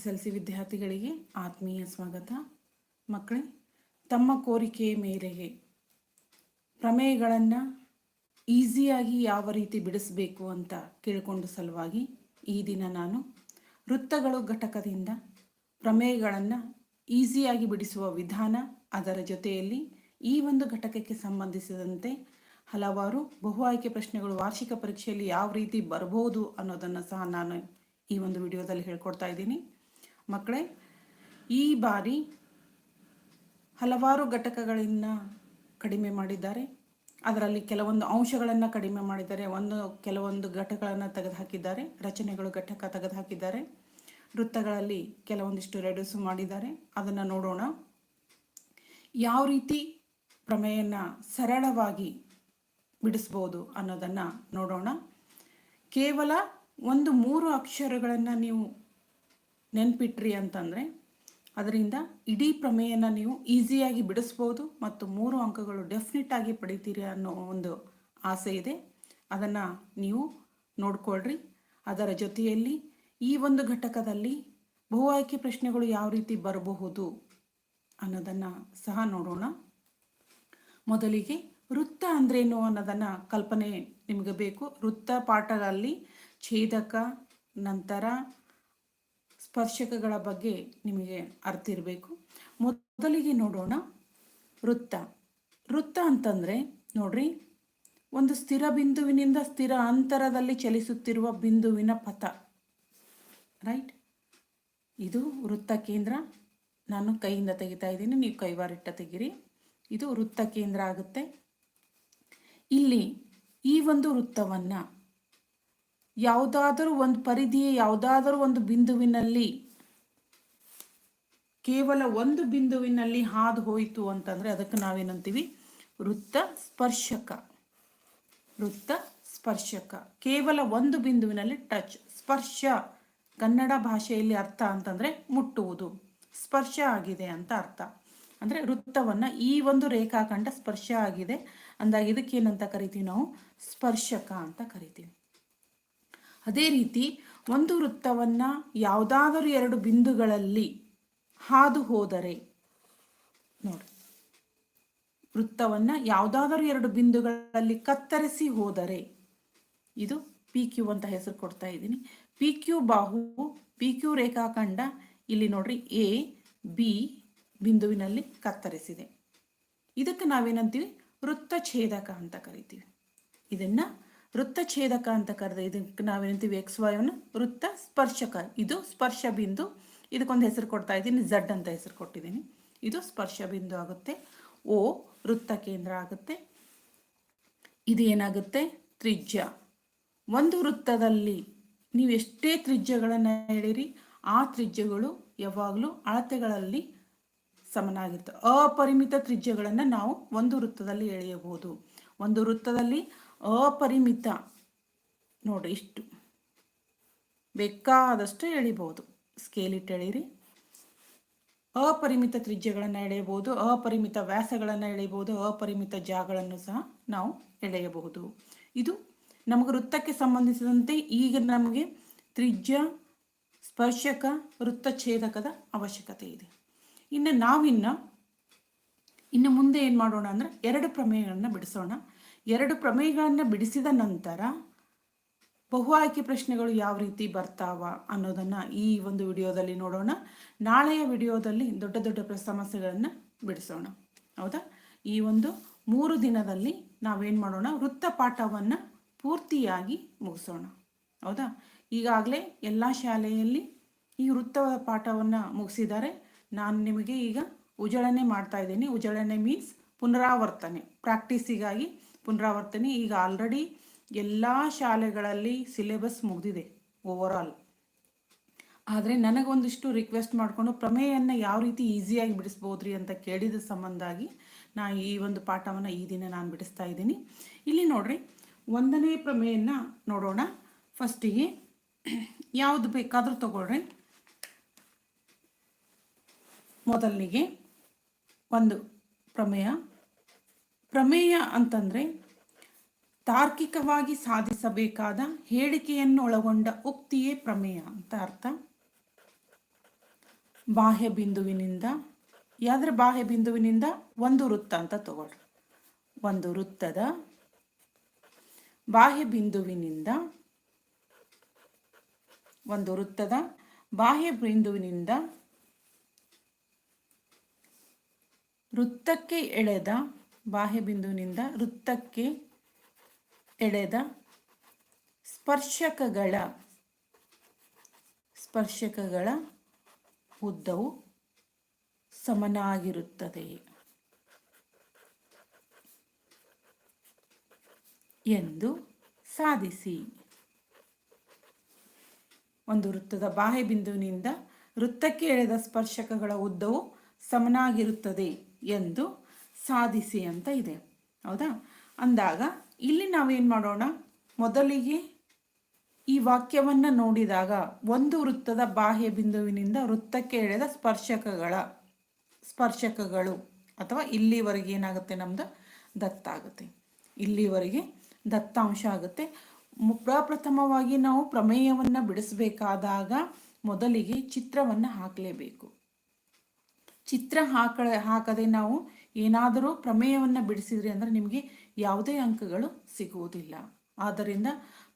S L C ವಿದ್ಯಾರ್ಥಿಗಳಿಗೆ ಆತ್ಮೀಯ ಸ್ವಾಗತ. ಮಕ್ಕಳೇ, ತಮ್ಮ ಕೋರಿಕೆಯ ಮೇರೆಗೆ ಪ್ರಮೇಯಗಳನ್ನು ಈಸಿಯಾಗಿ ಯಾವ ರೀತಿ ಬಿಡಿಸಬೇಕು ಅಂತ ಕೇಳಿಕೊಂಡು ಸಲುವಾಗಿ ಈ ದಿನ ನಾನು ವೃತ್ತಗಳು ಘಟಕದಿಂದ ಪ್ರಮೇಯಗಳನ್ನು ಈಸಿಯಾಗಿ ಬಿಡಿಸುವ ವಿಧಾನ ಅದರ ಜೊತೆಯಲ್ಲಿ ಈ ಒಂದು ಘಟಕಕ್ಕೆ ಸಂಬಂಧಿಸಿದಂತೆ ಹಲವಾರು ಬಹು ಆಯ್ಕೆ ಪ್ರಶ್ನೆಗಳು ವಾರ್ಷಿಕ ಪರೀಕ್ಷೆಯಲ್ಲಿ ಯಾವ ರೀತಿ ಬರಬಹುದು ಅನ್ನೋದನ್ನು ಸಹ ನಾನು ಈ ಒಂದು ವಿಡಿಯೋದಲ್ಲಿ ಹೇಳ್ಕೊಡ್ತಾ ಇದ್ದೀನಿ. ಮಕ್ಕಳೇ, ಈ ಬಾರಿ ಹಲವಾರು ಘಟಕಗಳನ್ನು ಕಡಿಮೆ ಮಾಡಿದ್ದಾರೆ. ಅದರಲ್ಲಿ ಕೆಲವೊಂದು ಅಂಶಗಳನ್ನು ಕಡಿಮೆ ಮಾಡಿದ್ದಾರೆ. ಒಂದು, ಕೆಲವೊಂದು ಘಟಕಗಳನ್ನು ತೆಗೆದುಹಾಕಿದ್ದಾರೆ. ರಚನೆಗಳು ಘಟಕ ತೆಗೆದುಹಾಕಿದ್ದಾರೆ. ವೃತ್ತಗಳಲ್ಲಿ ಕೆಲವೊಂದಿಷ್ಟು ರೆಡ್ಯೂಸ್ ಮಾಡಿದ್ದಾರೆ. ಅದನ್ನು ನೋಡೋಣ. ಯಾವ ರೀತಿ ಪ್ರಮೇಯನ ಸರಳವಾಗಿ ಬಿಡಿಸ್ಬೋದು ಅನ್ನೋದನ್ನು ನೋಡೋಣ. ಕೇವಲ ಒಂದು ಮೂರು ಅಕ್ಷರಗಳನ್ನು ನೀವು ನೆನ್ಪಿಟ್ರಿ ಅಂತಂದರೆ, ಅದರಿಂದ ಇಡೀ ಪ್ರಮೇಯನ ನೀವು ಈಸಿಯಾಗಿ ಬಿಡಿಸ್ಬೋದು ಮತ್ತು ಮೂರು ಅಂಕಗಳು ಡೆಫಿನೆಟ್ ಆಗಿ ಪಡಿತೀರಿ ಅನ್ನೋ ಒಂದು ಆಸೆ ಇದೆ. ಅದನ್ನು ನೀವು ನೋಡ್ಕೊಳ್ರಿ. ಅದರ ಜೊತೆಯಲ್ಲಿ ಈ ಒಂದು ಘಟಕದಲ್ಲಿ ಬಹು ಆಯ್ಕೆ ಪ್ರಶ್ನೆಗಳು ಯಾವ ರೀತಿ ಬರಬಹುದು ಅನ್ನೋದನ್ನು ಸಹ ನೋಡೋಣ. ಮೊದಲಿಗೆ ವೃತ್ತ ಅಂದ್ರೇನು ಅನ್ನೋದನ್ನು ಕಲ್ಪನೆ ನಿಮಗೆ ಬೇಕು. ವೃತ್ತ ಪಾಠದಲ್ಲಿ ಛೇದಕ, ನಂತರ ಸ್ಪರ್ಶಕಗಳ ಬಗ್ಗೆ ನಿಮಗೆ ಅರ್ಥ ಇರಬೇಕು. ಮೊದಲಿಗೆ ನೋಡೋಣ ವೃತ್ತ. ವೃತ್ತ ಅಂತಂದರೆ ನೋಡ್ರಿ, ಒಂದು ಸ್ಥಿರ ಬಿಂದುವಿನಿಂದ ಸ್ಥಿರ ಅಂತರದಲ್ಲಿ ಚಲಿಸುತ್ತಿರುವ ಬಿಂದುವಿನ ಪಥ. ರೈಟ್? ಇದು ವೃತ್ತ ಕೇಂದ್ರ. ನಾನು ಕೈಯಿಂದ ತೆಗಿತಾ ಇದ್ದೀನಿ, ನೀವು ಕೈವಾರಿಟ್ಟ ತೆಗಿರಿ. ಇದು ವೃತ್ತ ಕೇಂದ್ರ ಆಗುತ್ತೆ. ಇಲ್ಲಿ ಈ ಒಂದು ವೃತ್ತವನ್ನು ಯಾವುದಾದರೂ ಒಂದು ಪರಿಧಿಯ, ಯಾವುದಾದರೂ ಒಂದು ಬಿಂದುವಿನಲ್ಲಿ, ಕೇವಲ ಒಂದು ಬಿಂದುವಿನಲ್ಲಿ ಹಾದು ಹೋಯಿತು ಅಂತಂದರೆ ಅದಕ್ಕೆ ನಾವೇನಂತೀವಿ? ವೃತ್ತ ಸ್ಪರ್ಶಕ. ವೃತ್ತ ಸ್ಪರ್ಶಕ. ಕೇವಲ ಒಂದು ಬಿಂದುವಿನಲ್ಲಿ ಟಚ್. ಸ್ಪರ್ಶ. ಕನ್ನಡ ಭಾಷೆಯಲ್ಲಿ ಅರ್ಥ ಅಂತಂದರೆ ಮುಟ್ಟುವುದು. ಸ್ಪರ್ಶ ಆಗಿದೆ ಅಂತ ಅರ್ಥ. ಅಂದರೆ ವೃತ್ತವನ್ನು ಈ ಒಂದು ರೇಖಾಖಂಡ ಸ್ಪರ್ಶ ಆಗಿದೆ. ಅಂದಾಗ ಇದಕ್ಕೇನಂತ ಕರಿತೀವಿ ನಾವು? ಸ್ಪರ್ಶಕ ಅಂತ ಕರಿತೀವಿ. ಅದೇ ರೀತಿ ಒಂದು ವೃತ್ತವನ್ನು ಯಾವುದಾದರೂ ಎರಡು ಬಿಂದುಗಳಲ್ಲಿ ಹಾದು ಹೋದರೆ, ನೋಡಿ, ವೃತ್ತವನ್ನು ಯಾವುದಾದರೂ ಎರಡು ಬಿಂದುಗಳಲ್ಲಿ ಕತ್ತರಿಸಿ ಹೋದರೆ, ಇದು ಪಿ ಕ್ಯೂ ಅಂತ ಹೆಸರು ಕೊಡ್ತಾ ಇದ್ದೀನಿ. ಪಿ ಕ್ಯೂ ಬಾಹು ಪಿ ಕ್ಯೂ ರೇಖಾಖಂಡ, ಇಲ್ಲಿ ನೋಡ್ರಿ ಎ ಬಿ ಬಿಂದುವಿನಲ್ಲಿ ಕತ್ತರಿಸಿದೆ. ಇದಕ್ಕೆ ನಾವೇನಂತೀವಿ? ವೃತ್ತ ಛೇದಕ ಅಂತ ಕರಿತೀವಿ. ಇದನ್ನ ವೃತ್ತ ಛೇದಕ ಅಂತ ಕರೆದ ಇದಕ್ಕೆ ನಾವೇನಂತೀವಿ ಎಕ್ಸ್ ವೈ ಅನ್ನು ವೃತ್ತ ಸ್ಪರ್ಶಕ. ಇದು ಸ್ಪರ್ಶ ಬಿಂದು. ಇದಕ್ಕೊಂದು ಹೆಸರು ಕೊಡ್ತಾ ಇದ್ದೀನಿ. ಝಡ್ ಅಂತ ಹೆಸರು ಕೊಟ್ಟಿದ್ದೀನಿ. ಇದು ಸ್ಪರ್ಶ ಬಿಂದು ಆಗುತ್ತೆ. ಓ ವೃತ್ತ ಕೇಂದ್ರ ಆಗುತ್ತೆ. ಇದು ಏನಾಗುತ್ತೆ? ತ್ರಿಜ್ಯ. ಒಂದು ವೃತ್ತದಲ್ಲಿ ನೀವು ಎಷ್ಟೇ ತ್ರಿಜ್ಯಗಳನ್ನು ಹೇಳಿರಿ, ಆ ತ್ರಿಜ್ಯಗಳು ಯಾವಾಗಲೂ ಅಳತೆಗಳಲ್ಲಿ ಸಮನಾಗಿರ್ತವೆ ಅಪರಿಮಿತ ತ್ರಿಜ್ಯಗಳನ್ನು ನಾವು ಒಂದು ವೃತ್ತದಲ್ಲಿ ಎಳೆಯಬಹುದು. ಒಂದು ವೃತ್ತದಲ್ಲಿ ಅಪರಿಮಿತ. ನೋಡಿ ಇಷ್ಟು. ಬೇಕಾದಷ್ಟು ಎಳಿಬೋದು. ಸ್ಕೇಲ್ ಇಟ್ಟು ಎಳೀರಿ. ಅಪರಿಮಿತ ತ್ರಿಜ್ಯಗಳನ್ನು ಎಳೆಯಬಹುದು. ಅಪರಿಮಿತ ವ್ಯಾಸಗಳನ್ನು ಎಳೆಯಬಹುದು. ಅಪರಿಮಿತ ಜಾಗಗಳನ್ನು ಸಹ ನಾವು ಎಳೆಯಬಹುದು. ಇದು ನಮಗೆ ವೃತ್ತಕ್ಕೆ ಸಂಬಂಧಿಸಿದಂತೆ ಈಗ ನಮಗೆ ತ್ರಿಜ್ಯ, ಸ್ಪರ್ಶಕ, ವೃತ್ತಛೇದಕದ ಅವಶ್ಯಕತೆ ಇದೆ. ಇನ್ನು ನಾವಿನ್ನು, ಇನ್ನು ಮುಂದೆ ಏನು ಮಾಡೋಣ ಅಂದರೆ ಎರಡು ಪ್ರಮೇಯಗಳನ್ನು ಬಿಡಿಸೋಣ. ಎರಡು ಪ್ರಮೇಯಗಳನ್ನು ಬಿಡಿಸಿದ ನಂತರ ಬಹು ಆಯ್ಕೆ ಪ್ರಶ್ನೆಗಳು ಯಾವ ರೀತಿ ಬರ್ತಾವ ಅನ್ನೋದನ್ನು ಈ ಒಂದು ವಿಡಿಯೋದಲ್ಲಿ ನೋಡೋಣ. ನಾಳೆಯ ವಿಡಿಯೋದಲ್ಲಿ ದೊಡ್ಡ ದೊಡ್ಡ ಸಮಸ್ಯೆಗಳನ್ನು ಬಿಡಿಸೋಣ. ಹೌದಾ? ಈ ಒಂದು ಮೂರು ದಿನದಲ್ಲಿ ನಾವೇನು ಮಾಡೋಣ? ವೃತ್ತ ಪಾಠವನ್ನು ಪೂರ್ತಿಯಾಗಿ ಮುಗಿಸೋಣ. ಹೌದಾ? ಈಗಾಗಲೇ ಎಲ್ಲ ಶಾಲೆಯಲ್ಲಿ ಈ ವೃತ್ತ ಪಾಠವನ್ನು ಮುಗಿಸಿದ್ದಾರೆ. ನಾನು ನಿಮಗೆ ಈಗ ಉಜಳನೆ ಮಾಡ್ತಾ ಇದ್ದೀನಿ. ಉಜಳನೆ ಮೀನ್ಸ್ ಪುನರಾವರ್ತನೆ ಪ್ರಾಕ್ಟೀಸಿಗಾಗಿ ಪುನರಾವರ್ತನೆ. ಈಗ ಆಲ್ರೆಡಿ ಎಲ್ಲ ಶಾಲೆಗಳಲ್ಲಿ ಸಿಲೆಬಸ್ ಮುಗಿದಿದೆ ಓವರಾಲ್ ಆದರೆ ನನಗೊಂದಿಷ್ಟು ರಿಕ್ವೆಸ್ಟ್ ಮಾಡಿಕೊಂಡು ಪ್ರಮೇಯನ್ನು ಯಾವ ರೀತಿ ಈಸಿಯಾಗಿ ಬಿಡಿಸ್ಬೋದ್ರಿ ಅಂತ ಕೇಳಿದ ಸಂಬಂಧಾಗಿ ನಾ ಈ ಒಂದು ಪಾಠವನ್ನು ಈ ದಿನ ನಾನು ಬಿಡಿಸ್ತಾ ಇದ್ದೀನಿ. ಇಲ್ಲಿ ನೋಡ್ರಿ, ಒಂದನೇ ಪ್ರಮೇಯನ್ನು ನೋಡೋಣ. ಫಸ್ಟಿಗೆ ಯಾವುದು ಬೇಕಾದರೂ ತಗೊಳ್ರಿ. ಮೊದಲಿಗೆ ಒಂದು ಪ್ರಮೇಯ. ಪ್ರಮೇಯ ಅಂತಂದರೆ ತಾರ್ಕಿಕವಾಗಿ ಸಾಧಿಸಬೇಕಾದ ಹೇಳಿಕೆಯನ್ನು ಒಳಗೊಂಡ ಉಕ್ತಿಯೇ ಪ್ರಮೇಯ ಅಂತ ಅರ್ಥ. ಬಾಹ್ಯ ಬಿಂದುವಿನಿಂದ ಯಾವ್ದ್ರ ಬಾಹ್ಯ ಬಿಂದುವಿನಿಂದ ಒಂದು ವೃತ್ತ ಅಂತ ತಗೊಳ್ರಿ. ಒಂದು ವೃತ್ತದ ಬಾಹ್ಯ ಬಿಂದುವಿನಿಂದ ಒಂದು ವೃತ್ತದ ಬಾಹ್ಯ ಬಿಂದುವಿನಿಂದ ವೃತ್ತಕ್ಕೆ ಎಳೆದ ಬಾಹ್ಯ ಬಿಂದುವಿನಿಂದ ವೃತ್ತಕ್ಕೆ ಎಳೆದ ಸ್ಪರ್ಶಕಗಳ ಸ್ಪರ್ಶಕಗಳ ಉದ್ದವು ಸಮನಾಗಿರುತ್ತದೆ ಎಂದು ಸಾಧಿಸಿ. ಒಂದು ವೃತ್ತದ ಬಾಹ್ಯ ಬಿಂದುವಿನಿಂದ ವೃತ್ತಕ್ಕೆ ಎಳೆದ ಸ್ಪರ್ಶಕಗಳ ಉದ್ದವು ಸಮನಾಗಿರುತ್ತದೆ ಎಂದು ಸಾಧಿಸಿ ಅಂತ ಇದೆ. ಹೌದಾ? ಅಂದಾಗ ಇಲ್ಲಿ ನಾವೇನು ಮಾಡೋಣ? ಮೊದಲಿಗೆ ಈ ವಾಕ್ಯವನ್ನು ನೋಡಿದಾಗ ಒಂದು ವೃತ್ತದ ಬಾಹ್ಯ ಬಿಂದುವಿನಿಂದ ವೃತ್ತಕ್ಕೆ ಎಳೆದ ಸ್ಪರ್ಶಕಗಳ ಸ್ಪರ್ಶಕಗಳು ಅಥವಾ ಇಲ್ಲಿವರೆಗೆ ಏನಾಗುತ್ತೆ ನಮ್ದು? ದತ್ತ ಆಗುತ್ತೆ. ಇಲ್ಲಿವರೆಗೆ ದತ್ತಾಂಶ ಆಗುತ್ತೆ. ಪ್ರಪ್ರಥಮವಾಗಿ ನಾವು ಪ್ರಮೇಯವನ್ನು ಬಿಡಿಸಬೇಕಾದಾಗ ಮೊದಲಿಗೆ ಚಿತ್ರವನ್ನು ಹಾಕಲೇಬೇಕು. ಚಿತ್ರ ಹಾಕ ಹಾಕದೆ ನಾವು ಏನಾದರೂ ಪ್ರಮೇಯವನ್ನು ಬಿಡಿಸಿದ್ರಿ ಅಂದರೆ ನಿಮಗೆ ಯಾವುದೇ ಅಂಕಗಳು ಸಿಗುವುದಿಲ್ಲ. ಆದ್ದರಿಂದ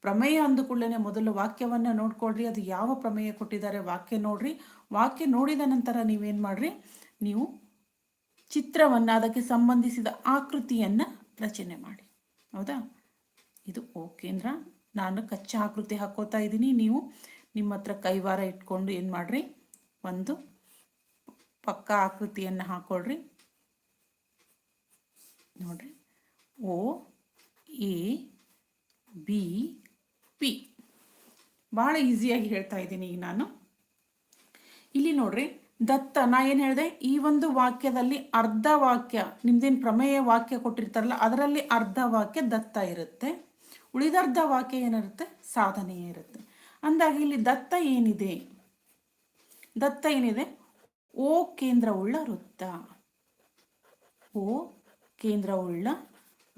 ಪ್ರಮೇಯ ಅಂದುಕೊಳ್ಳೇ ಮೊದಲು ವಾಕ್ಯವನ್ನು ನೋಡ್ಕೊಳ್ರಿ, ಅದು ಯಾವ ಪ್ರಮೇಯ ಕೊಟ್ಟಿದ್ದಾರೆ ವಾಕ್ಯ ನೋಡ್ರಿ. ವಾಕ್ಯ ನೋಡಿದ ನಂತರ ನೀವೇನು ಮಾಡ್ರಿ? ನೀವು ಚಿತ್ರವನ್ನು, ಅದಕ್ಕೆ ಸಂಬಂಧಿಸಿದ ಆಕೃತಿಯನ್ನು ರಚನೆ ಮಾಡಿ. ಹೌದಾ? ಇದು ಓಕೆಂದ್ರ. ಕೇಂದ್ರ ನಾನು ಕಚ್ಚಾ ಆಕೃತಿ ಹಾಕೋತಾ ಇದ್ದೀನಿ. ನೀವು ನಿಮ್ಮ ಹತ್ರ ಕೈವಾರ ಇಟ್ಕೊಂಡು ಏನು ಮಾಡ್ರಿ? ಒಂದು ಪಕ್ಕ ಆಕೃತಿಯನ್ನು ಹಾಕೊಳ್ರಿ. ನೋಡ್ರಿ. O, A, B, P. ಭಾಳ ಈಸಿಯಾಗಿ ಹೇಳ್ತಾ ಇದ್ದೀನಿ ಈಗ ನಾನು. ಇಲ್ಲಿ ನೋಡ್ರಿ, ದತ್ತ, ನಾ ಏನು ಹೇಳಿದೆ? ಈ ಒಂದು ವಾಕ್ಯದಲ್ಲಿ ಅರ್ಧ ವಾಕ್ಯ, ನಿಮ್ದೇನು ಪ್ರಮೇಯ ವಾಕ್ಯ ಕೊಟ್ಟಿರ್ತಾರಲ್ಲ, ಅದರಲ್ಲಿ ಅರ್ಧ ವಾಕ್ಯ ದತ್ತ ಇರುತ್ತೆ. ಉಳಿದರ್ಧ ವಾಕ್ಯ ಏನಿರುತ್ತೆ? ಸಾಧನೆ ಇರುತ್ತೆ. ಅಂದಾಗ ಇಲ್ಲಿ ದತ್ತ ಏನಿದೆ? ದತ್ತ ಏನಿದೆ? ಓ ಕೇಂದ್ರವುಳ್ಳ ವೃತ್ತ. ಓ ಕೇಂದ್ರವುಳ್ಳ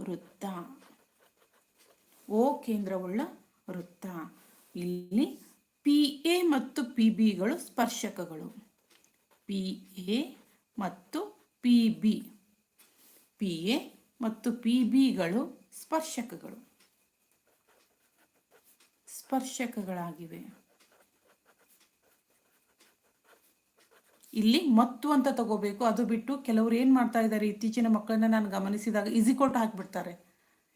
ವೃತ್ತ. ಓ ಕೇಂದ್ರವುಳ್ಳ ವೃತ್ತ. ಇಲ್ಲಿ ಪಿ ಎ ಮತ್ತು ಪಿ ಬಿಗಳು ಸ್ಪರ್ಶಕಗಳು. ಪಿ ಎ ಮತ್ತು ಪಿ ಬಿ. ಪಿ ಎ ಮತ್ತು ಪಿ ಬಿಗಳು ಸ್ಪರ್ಶಕಗಳು. ಸ್ಪರ್ಶಕಗಳಾಗಿವೆ. ಇಲ್ಲಿ ಮತ್ತು ಅಂತ ತಗೋಬೇಕು. ಅದು ಬಿಟ್ಟು ಕೆಲವರು ಏನು ಮಾಡ್ತಾ ಇದ್ದಾರೆ? ಇತ್ತೀಚಿನ ಮಕ್ಕಳನ್ನ ನಾನು ಗಮನಿಸಿದಾಗ ಈಸಿಕೋಟ್ ಹಾಕಿಬಿಡ್ತಾರೆ.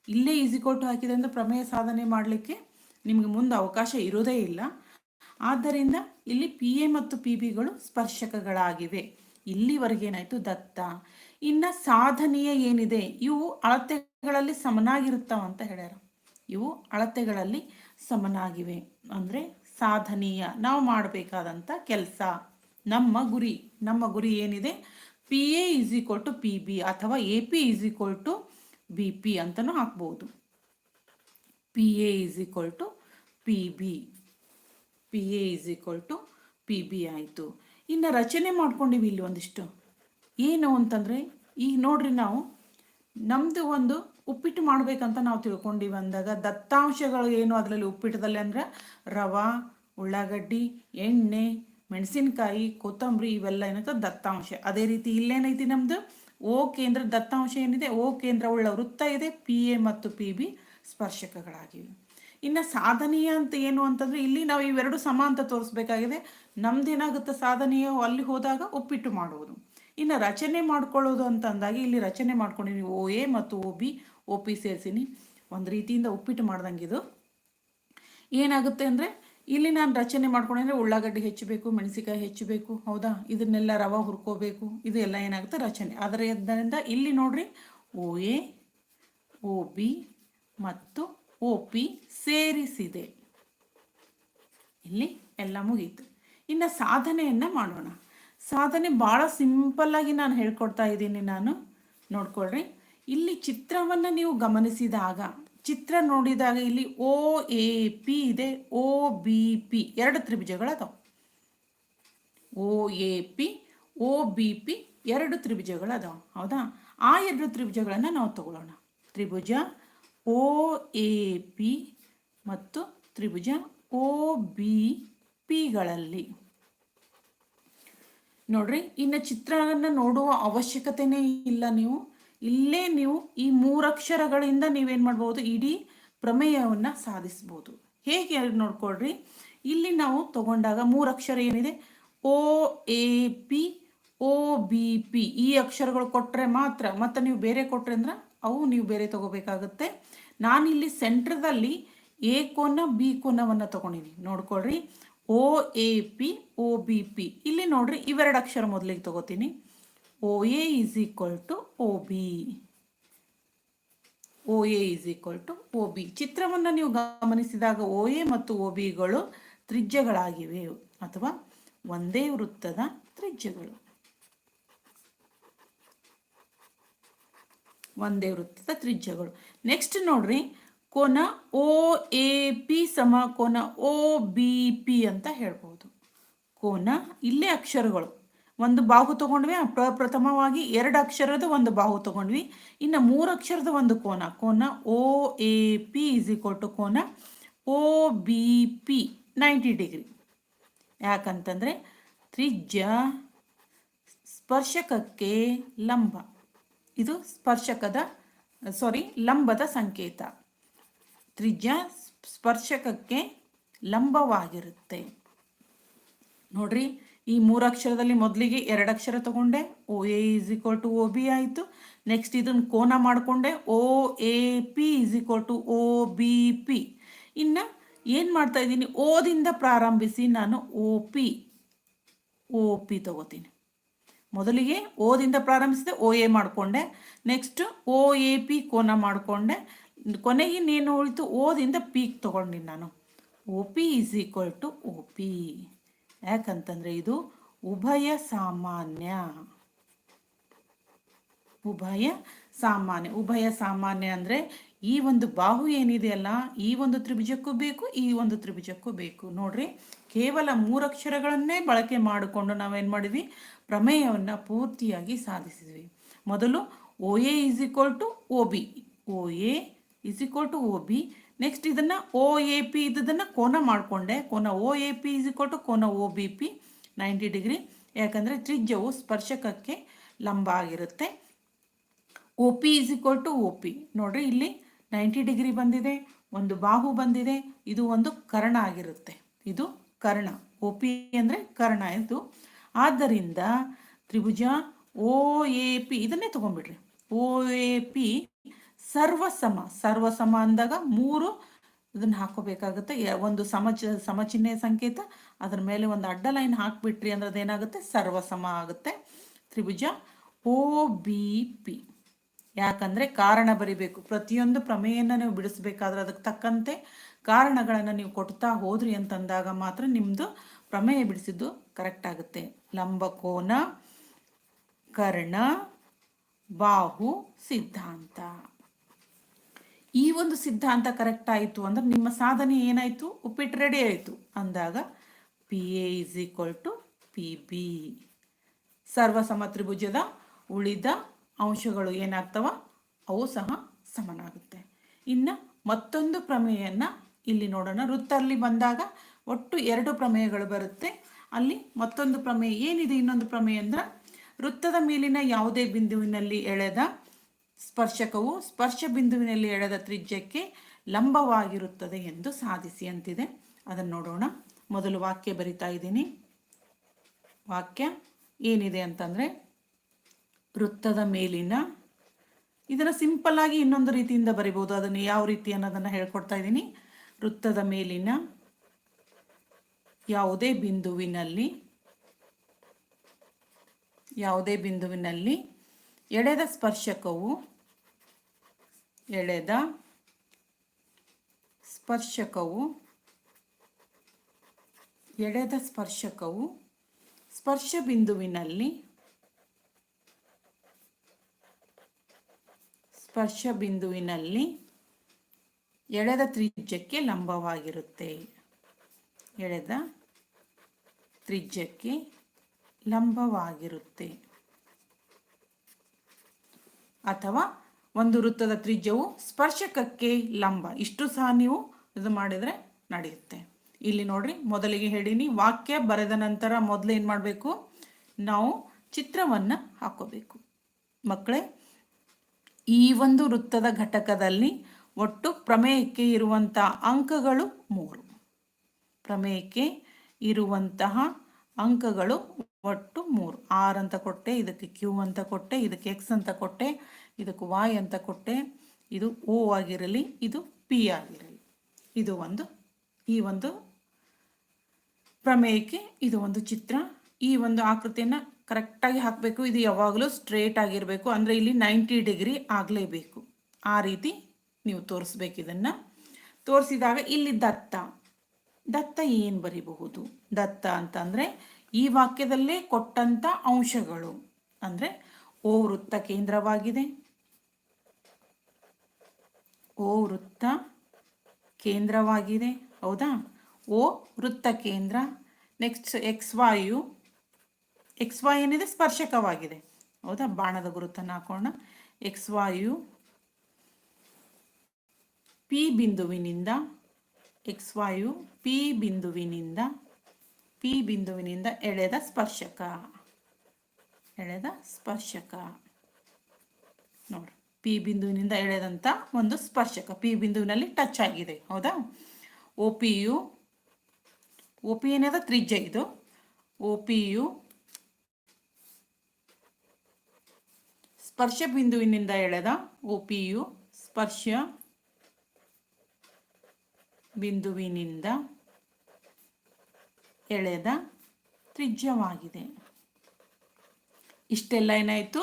ಇಲ್ಲೇ ಈಸಿಕೋಟ್ ಹಾಕಿದೆ ಅಂದರೆ ಪ್ರಮೇಯ ಸಾಧನೆ ಮಾಡಲಿಕ್ಕೆ ನಿಮಗೆ ಮುಂದೆ ಅವಕಾಶ ಇರೋದೇ ಇಲ್ಲ. ಆದ್ದರಿಂದ ಇಲ್ಲಿ ಪಿ ಎ ಮತ್ತು ಪಿ ಬಿಗಳು ಸ್ಪರ್ಶಕಗಳಾಗಿವೆ. ಇಲ್ಲಿವರೆಗೆ ಏನಾಯ್ತು? ದತ್ತ. ಇನ್ನ ಸಾಧನೀಯ ಏನಿದೆ? ಇವು ಅಳತೆಗಳಲ್ಲಿ ಸಮನಾಗಿರುತ್ತಾವ ಅಂತ ಹೇಳ್ಯಾರ. ಇವು ಅಳತೆಗಳಲ್ಲಿ ಸಮನಾಗಿವೆ. ಅಂದರೆ ಸಾಧನೀಯ, ನಾವು ಮಾಡಬೇಕಾದಂಥ ಕೆಲಸ. ನಮ್ಮ ಗುರಿ ನಮ್ಮ ಗುರಿ ಏನಿದೆ? P A is equal to P B ಅಥವಾ A P is equal to B P ಅಂತಲೂ ಹಾಕ್ಬೋದು. P A is equal to P B P A is equal to P B ಆಯಿತು. ಇನ್ನು ರಚನೆ ಮಾಡ್ಕೊಂಡಿವಿ ಇಲ್ಲಿ ಒಂದಿಷ್ಟು. ಏನು ಅಂತಂದರೆ, ಈಗ ನೋಡ್ರಿ ನಾವು ನಮ್ಮದು ಒಂದು ಉಪ್ಪಿಟ್ಟು ಮಾಡಬೇಕಂತ ನಾವು ತಿಳ್ಕೊಂಡಿವಿ ಅಂದಾಗ, ದತ್ತಾಂಶಗಳು ಏನು ಅದರಲ್ಲಿ ಉಪ್ಪಿಟ್ಟದಲ್ಲಿ ಅಂದ್ರೆ, ರವಾ, ಉಳ್ಳಾಗಡ್ಡಿ, ಎಣ್ಣೆ ಮೆಣಸಿನಕಾಯಿ, ಕೊತ್ತಂಬರಿ ಇವೆಲ್ಲ ಏನಂತ ದತ್ತಾಂಶ. ಅದೇ ರೀತಿ ಇಲ್ಲೇನೈತಿ ನಮ್ಮದು ಓ ಕೇಂದ್ರ ದತ್ತಾಂಶ ಏನಿದೆ? ಓ ಕೇಂದ್ರ ಉಳ್ಳ ವೃತ್ತ ಇದೆ. ಪಿ ಎ ಮತ್ತು ಪಿ ಬಿ ಸ್ಪರ್ಶಕಗಳಾಗಿವೆ. ಇನ್ನು ಸಾಧನೀಯ ಅಂತ ಏನು ಅಂತಂದರೆ ಇಲ್ಲಿ ನಾವು ಇವೆರಡು ಸಮ ಅಂತ ತೋರಿಸ್ಬೇಕಾಗಿದೆ. ನಮ್ದೇನಾಗುತ್ತೆ ಸಾಧನೀಯ ಅಲ್ಲಿ ಹೋದಾಗ ಒಪ್ಪಿಟ್ಟು ಮಾಡುವುದು. ಇನ್ನು ರಚನೆ ಮಾಡ್ಕೊಳ್ಳೋದು ಅಂತ ಅಂದಾಗ ಇಲ್ಲಿ ರಚನೆ ಮಾಡ್ಕೊಂಡಿನಿ ಓ ಎ ಮತ್ತು ಓ ಬಿ, ಓ ಪಿ ಸೇರಿಸಿನಿ. ಒಂದು ರೀತಿಯಿಂದ ಉಪ್ಪಿಟ್ಟು ಮಾಡ್ದಂಗೆ ಇದು. ಏನಾಗುತ್ತೆ ಅಂದರೆ ಇಲ್ಲಿ ನಾನು ರಚನೆ ಮಾಡ್ಕೊಂಡ್ರೆ ಉಳ್ಳಾಗಡ್ಡಿ ಹೆಚ್ಚಬೇಕು ಮೆಣಸಿಕಾಯಿ ಹೆಚ್ಚಬೇಕು, ಹೌದಾ? ಇದನ್ನೆಲ್ಲ ರವೆ ಹುರ್ಕೋಬೇಕು, ಇದು ಎಲ್ಲ ಏನಾಗುತ್ತೆ? ರಚನೆ. ಅದರಿಂದ ಇಲ್ಲಿ ನೋಡ್ರಿ, ಓ, ಎ, ಓ, ಬಿ ಮತ್ತು ಓ, ಪಿ ಸೇರಿಸಿದೆ. ಇಲ್ಲಿ ಎಲ್ಲ ಮುಗೀತು. ಇನ್ನು ಸಾಧನೆಯನ್ನು ಮಾಡೋಣ. ಸಾಧನೆ ಭಾಳ ಸಿಂಪಲ್ಲಾಗಿ ನಾನು ಹೇಳ್ಕೊಡ್ತಾ ಇದ್ದೀನಿ ನಾನು. ನೋಡ್ಕೊಳ್ರಿ. ಇಲ್ಲಿ ಚಿತ್ರವನ್ನು ನೀವು ಗಮನಿಸಿದಾಗ ಚಿತ್ರ ನೋಡಿದಾಗ ಇಲ್ಲಿ ಓ ಎ ಪಿ ಇದೆ ಓ ಬಿ ಪಿ ಎರಡು ತ್ರಿಭುಜಗಳದಾವೆ. O A P O B P ಎರಡು ತ್ರಿಭುಜಗಳು ಅದಾವೆ ಹೌದಾ? ಆ ಎರಡು ತ್ರಿಭುಜಗಳನ್ನು ನಾವು ತಗೊಳ್ಳೋಣ. ತ್ರಿಭುಜ ಓ ಎ ಪಿ ಮತ್ತು ತ್ರಿಭುಜ ಓ ಬಿ ಪಿಗಳಲ್ಲಿ ನೋಡ್ರಿ, ಇನ್ನು ಚಿತ್ರವನ್ನು ನೋಡುವ ಅವಶ್ಯಕತೆನೇ ಇಲ್ಲ ನೀವು. ಇಲ್ಲೇ ನೀವು ಈ ಮೂರಕ್ಷರಗಳಿಂದ ನೀವೇನು ಮಾಡ್ಬೋದು? ಇಡೀ ಪ್ರಮೇಯವನ್ನ ಸಾಧಿಸ್ಬೋದು. ಹೇಗೆ ನೋಡ್ಕೊಳ್ರಿ? ಇಲ್ಲಿ ನಾವು ತಗೊಂಡಾಗ ಮೂರಕ್ಷರ ಏನಿದೆ? O, A, P, O, B, P. ಈ ಅಕ್ಷರಗಳು ಕೊಟ್ಟರೆ ಮಾತ್ರ, ಮತ್ತೆ ನೀವು ಬೇರೆ ಕೊಟ್ರೆ ಅಂದ್ರೆ ಅವು ನೀವು ಬೇರೆ ತಗೋಬೇಕಾಗುತ್ತೆ. ನಾನಿಲ್ಲಿ ಸೆಂಟ್ರದಲ್ಲಿ ಎ ಕೋನ ಬಿ ಕೋನವನ್ನು ತಗೊಂಡಿನಿ ನೋಡ್ಕೊಳ್ರಿ. O, A, P, O, B, P. ಇಲ್ಲಿ ನೋಡ್ರಿ ಇವೆರಡು ಅಕ್ಷರ ಮೊದಲಿಗೆ ತಗೋತೀನಿ. O A is equal to O B O A is equal to O B ಚಿತ್ರವನ್ನು ನೀವು ಗಮನಿಸಿದಾಗ ಒ ಎ ಮತ್ತು ಒ ಬಿಗಳು ತ್ರಿಜ್ಯಗಳಾಗಿವೆ. ಅಥವಾ ಒಂದೇ ವೃತ್ತದ ತ್ರಿಜ್ಯಗಳು. ಒಂದೇ ವೃತ್ತದ ತ್ರಿಜ್ಯಗಳು. ನೆಕ್ಸ್ಟ್ ನೋಡ್ರಿ. ಕೋನ ಓ ಎ ಪಿ ಸಮ ಕೋನ ಓ ಬಿ ಪಿ ಅಂತ ಹೇಳ್ಬೋದು ಕೋನ ಇಲ್ಲೇ ಅಕ್ಷರಗಳು. ಒಂದು ಬಾಹು ತಗೊಂಡ್ವಿ ಪ್ರಪ್ರಥಮವಾಗಿ ಎರಡು ಅಕ್ಷರದ ಒಂದು ಬಾಹು ತಗೊಂಡ್ವಿ. ಇನ್ನು ಮೂರು ಅಕ್ಷರದ ಒಂದು ಕೋನ ಕೋನ O A P is equal to ಕೋನ O B P ninety degree ಯಾಕಂತಂದರೆ ತ್ರಿಜ್ಯ ಸ್ಪರ್ಶಕಕ್ಕೆ ಲಂಬ. ಇದು ಸ್ಪರ್ಶಕದ ಸಾರಿ ಲಂಬದ ಸಂಕೇತ. ತ್ರಿಜ್ಯ ಸ್ಪರ್ಶಕಕ್ಕೆ ಲಂಬವಾಗಿರುತ್ತೆ. ನೋಡ್ರಿ ಈ ಮೂರು ಅಕ್ಷರದಲ್ಲಿ ಮೊದಲಿಗೆ ಎರಡು ಅಕ್ಷರ ತಗೊಂಡೆ. O A is equal to O B ಆಯಿತು. ನೆಕ್ಸ್ಟ್ ಇದನ್ನು ಕೋನ ಮಾಡಿಕೊಂಡೆ. O A P is equal to O B P ಇನ್ನು ಏನು ಮಾಡ್ತಾ ಇದ್ದೀನಿ? ಓದಿಂದ ಪ್ರಾರಂಭಿಸಿ ನಾನು ಓ ಪಿ ಓ ಪಿ ತಗೋತೀನಿ. ಮೊದಲಿಗೆ ಓದಿಂದ ಪ್ರಾರಂಭಿಸಿದೆ ಓ ಎ ಮಾಡಿಕೊಂಡೆ. ನೆಕ್ಸ್ಟ್ ಓ ಎ ಪಿ ಕೋನ ಮಾಡಿಕೊಂಡೆ. ಕೊನೆಗೆ ಇನ್ನೇನು ಉಳಿತು ಓದಿಂದ ಪೀಕ್ ತೊಗೊಂಡಿನಿ ನಾನು. O P is equal to O P ಯಾಕಂತಂದರೆ ಇದು ಉಭಯ ಸಾಮಾನ್ಯ. ಉಭಯ ಸಾಮಾನ್ಯ. ಉಭಯ ಸಾಮಾನ್ಯ ಅಂದರೆ ಈ ಒಂದು ಬಾಹು ಏನಿದೆಯಲ್ಲ ಈ ಒಂದು ತ್ರಿಭುಜಕ್ಕೂ ಬೇಕು, ಈ ಒಂದು ತ್ರಿಭುಜಕ್ಕೂ ಬೇಕು. ನೋಡ್ರಿ, ಕೇವಲ ಮೂರಕ್ಷರಗಳನ್ನೇ ಬಳಕೆ ಮಾಡಿಕೊಂಡು ನಾವೇನು ಮಾಡಿದ್ವಿ? ಪ್ರಮೇಯವನ್ನು ಪೂರ್ತಿಯಾಗಿ ಸಾಧಿಸಿದ್ವಿ. ಮೊದಲು O A is equal to O B. O A is equal to O B. Next ಇದನ್ನು ಓ ಎ ಪಿ ಇದ್ದದನ್ನು ಕೋನ ಮಾಡಿಕೊಂಡೆ. ಕೋನ ಓ ಎ ಪಿ ಇಸ್ ಕೊಟ್ಟು ಕೋನ O B P ninety degree ಯಾಕಂದರೆ ತ್ರಿಜ್ಯವು ಸ್ಪರ್ಶಕಕ್ಕೆ ಲಂಬ ಆಗಿರುತ್ತೆ. O P is equal to O P ನೋಡಿರಿ, ಇಲ್ಲಿ ನೈಂಟಿ ಡಿಗ್ರಿ ಬಂದಿದೆ, ಒಂದು ಬಾಹು ಬಂದಿದೆ, ಇದು ಒಂದು ಕರ್ಣ ಆಗಿರುತ್ತೆ. ಇದು ಕರ್ಣ. ಒ ಪಿ ಅಂದರೆ ಕರ್ಣ ಇದು. ಆದ್ದರಿಂದ ತ್ರಿಭುಜ ಓ ಎ ಪಿ ಇದನ್ನೇ ತೊಗೊಂಡ್ಬಿಡ್ರಿ. ಓ ಎ ಪಿ ಸರ್ವಸಮ ಸರ್ವಸಮ ಅಂದಾಗ ಮೂರು ಇದನ್ನ ಹಾಕೋಬೇಕಾಗುತ್ತೆ. ಒಂದು ಸಮ ಚಿಹ್ನೆ ಸಂಕೇತ, ಅದ್ರ ಮೇಲೆ ಒಂದು ಅಡ್ಡ ಲೈನ್ ಹಾಕ್ಬಿಟ್ರಿ ಅಂದ್ರೆ ಅದೇನಾಗುತ್ತೆ ಸರ್ವಸಮ ಆಗುತ್ತೆ. ತ್ರಿಭುಜ ಓ ಬಿ, ಪಿ. ಯಾಕಂದರೆ ಕಾರಣ ಬರಿಬೇಕು. ಪ್ರತಿಯೊಂದು ಪ್ರಮೇಯನ ನೀವು ಬಿಡಿಸ್ಬೇಕಾದ್ರೆ ಅದಕ್ಕೆ ತಕ್ಕಂತೆ ಕಾರಣಗಳನ್ನು ನೀವು ಕೊಡ್ತಾ ಹೋದ್ರಿ ಅಂತಂದಾಗ ಮಾತ್ರ ನಿಮ್ಮದು ಪ್ರಮೇಯ ಬಿಡಿಸಿದ್ದು ಕರೆಕ್ಟ್ ಆಗುತ್ತೆ. ಲಂಬಕೋನ ಕರ್ಣ, ಬಾಹು, ಸಿದ್ಧಾಂತ. ಈ ಒಂದು ಸಿದ್ಧಾಂತ ಕರೆಕ್ಟ್ ಆಯಿತು ಅಂದ್ರೆ ನಿಮ್ಮ ಸಾಧನೆ ಏನಾಯಿತು? ಉಪ್ಪಿಟ್ಟು ರೆಡಿ ಆಯಿತು. ಅಂದಾಗ P A is equal to P B ತ್ರಿಭುಜದ ಉಳಿದ ಅಂಶಗಳು ಏನಾಗ್ತವ? ಅವು ಸಹ ಸಮನಾಗುತ್ತೆ. ಇನ್ನು ಮತ್ತೊಂದು ಪ್ರಮೇಯನ ಇಲ್ಲಿ ನೋಡೋಣ. ವೃತ್ತಲ್ಲಿ ಬಂದಾಗ ಒಟ್ಟು ಎರಡು ಪ್ರಮೇಯಗಳು ಬರುತ್ತೆ. ಅಲ್ಲಿ ಮತ್ತೊಂದು ಪ್ರಮೇಯ ಏನಿದೆ? ಇನ್ನೊಂದು ಪ್ರಮೇಯ ಅಂದ್ರೆ ವೃತ್ತದ ಮೇಲಿನ ಯಾವುದೇ ಬಿಂದುವಿನಲ್ಲಿ ಎಳೆದ ಸ್ಪರ್ಶಕವು ಸ್ಪರ್ಶ ಬಿಂದುವಿನಲ್ಲಿ ಎಳೆದ ತ್ರಿಜ್ಯಕ್ಕೆ ಲಂಬವಾಗಿರುತ್ತದೆ ಎಂದು ಸಾಧಿಸಿ ಅಂತಿದೆ. ಅದನ್ನು ನೋಡೋಣ. ಮೊದಲು ವಾಕ್ಯ ಬರಿತಾ ಇದ್ದೀನಿ. ವಾಕ್ಯ ಏನಿದೆ ಅಂತಂದರೆ, ವೃತ್ತದ ಮೇಲಿನ, ಇದನ್ನು ಸಿಂಪಲ್ ಆಗಿ ಇನ್ನೊಂದು ರೀತಿಯಿಂದ ಬರಿಬೋದು. ಅದನ್ನು ಯಾವ ರೀತಿ ಅನ್ನೋದನ್ನು ಹೇಳ್ಕೊಡ್ತಾ ಇದ್ದೀನಿ. ವೃತ್ತದ ಮೇಲಿನ ಯಾವುದೇ ಬಿಂದುವಿನಲ್ಲಿ ಯಾವುದೇ ಬಿಂದುವಿನಲ್ಲಿ ಎಳೆದ ಸ್ಪರ್ಶಕವು ಎಳೆದ ಸ್ಪರ್ಶಕವು ಎಳೆದ ಸ್ಪರ್ಶಕವು ಸ್ಪರ್ಶ ಬಿಂದುವಿನಲ್ಲಿ ಸ್ಪರ್ಶ ಬಿಂದುವಿನಲ್ಲಿ ಎಳೆದ ತ್ರಿಜ್ಯಕ್ಕೆ ಲಂಬವಾಗಿರುತ್ತೆ. ಎಳೆದ ತ್ರಿಜ್ಯಕ್ಕೆ ಲಂಬವಾಗಿರುತ್ತೆ. ಅಥವಾ ಒಂದು ವೃತ್ತದ ತ್ರಿಜ್ಯವು ಸ್ಪರ್ಶಕಕ್ಕೆ ಲಂಬ. ಇಷ್ಟು ಸಹ ನೀವು ಇದು ಮಾಡಿದರೆ ನಡೆಯುತ್ತೆ. ಇಲ್ಲಿ ನೋಡ್ರಿ, ಮೊದಲಿಗೆ ಹೇಳೀನಿ, ವಾಕ್ಯ ಬರೆದ ನಂತರ ಮೊದಲು ಏನು ಮಾಡಬೇಕು? ನಾವು ಚಿತ್ರವನ್ನು ಹಾಕೋಬೇಕು. ಮಕ್ಕಳೇ, ಈ ಒಂದು ವೃತ್ತದ ಘಟಕದಲ್ಲಿ ಒಟ್ಟು ಪ್ರಮೇಯಕ್ಕೆ ಇರುವಂತಹ ಅಂಕಗಳು ಮೂರು. ಪ್ರಮೇಯಕ್ಕೆ ಇರುವಂತಹ ಅಂಕಗಳು ಒಟ್ಟು ಮೂರು. ಆರ್ ಅಂತ ಕೊಟ್ಟೆ, ಇದಕ್ಕೆ ಕ್ಯೂ ಅಂತ ಕೊಟ್ಟೆ, ಇದಕ್ಕೆ ಎಕ್ಸ್ ಅಂತ ಕೊಟ್ಟೆ ಇದಕ್ಕೆ ವಾಯ್ ಅಂತ ಕೊಟ್ಟೆ. ಇದು ಓ ಆಗಿರಲಿ, ಇದು ಪಿ ಆಗಿರಲಿ. ಇದು ಒಂದು, ಈ ಒಂದು ಪ್ರಮೇಯಕ್ಕೆ ಇದು ಒಂದು ಚಿತ್ರ. ಈ ಒಂದು ಆಕೃತಿಯನ್ನು ಕರೆಕ್ಟಾಗಿ ಹಾಕಬೇಕು. ಇದು ಯಾವಾಗಲೂ ಸ್ಟ್ರೇಟ್ ಆಗಿರಬೇಕು. ಅಂದರೆ ಇಲ್ಲಿ ನೈಂಟಿ ಡಿಗ್ರಿ ಆಗಲೇಬೇಕು. ಆ ರೀತಿ ನೀವು ತೋರಿಸ್ಬೇಕು ಇದನ್ನು. ತೋರಿಸಿದಾಗ ಇಲ್ಲಿ ದತ್ತ. ದತ್ತ ಏನು ಬರಿಬಹುದು? ದತ್ತ ಅಂತಂದರೆ ಈ ವಾಕ್ಯದಲ್ಲೇ ಕೊಟ್ಟಂಥ ಅಂಶಗಳು. ಅಂದರೆ ಓ ವೃತ್ತ ಕೇಂದ್ರವಾಗಿದೆ. ಓ ವೃತ್ತ ಕೇಂದ್ರವಾಗಿದೆ. ಹೌದಾ? ಓ ವೃತ್ತ ಕೇಂದ್ರ. Next X Y X Y ಏನಿದೆ? ಸ್ಪರ್ಶಕವಾಗಿದೆ. ಹೌದಾ? ಬಾಣದ ಗುರುತನ್ನು ಹಾಕೋಣ. ಎಕ್ಸ್ ವಾಯು ಪಿ ಬಿಂದುವಿನಿಂದ ಎಕ್ಸ್ ವಾಯು ಪಿ ಬಿಂದುವಿನಿಂದ ಪಿ ಬಿಂದುವಿನಿಂದ ಎಳೆದ ಸ್ಪರ್ಶಕ. ಎಳೆದ ಸ್ಪರ್ಶಕ. ನೋಡಿ. ಪಿ ಬಿಂದುವಿನಿಂದ ಎಳೆದಂಥ ಒಂದು ಸ್ಪರ್ಶಕ ಪಿ ಬಿಂದುವಿನಲ್ಲಿ ಟಚ್ ಆಗಿದೆ, ಹೌದಾ? O P U O P ಏನಾದ? ತ್ರಿಜ್ಯ ಇದು. ಒ ಪಿ ಯು ಸ್ಪರ್ಶ ಬಿಂದುವಿನಿಂದ ಎಳೆದ ಒ ಪಿ ಯು ಸ್ಪರ್ಶ ಬಿಂದುವಿನಿಂದ ಎಳೆದ ತ್ರಿಜ್ಯವಾಗಿದೆ. ಇಷ್ಟೆಲ್ಲ ಏನಾಯಿತು?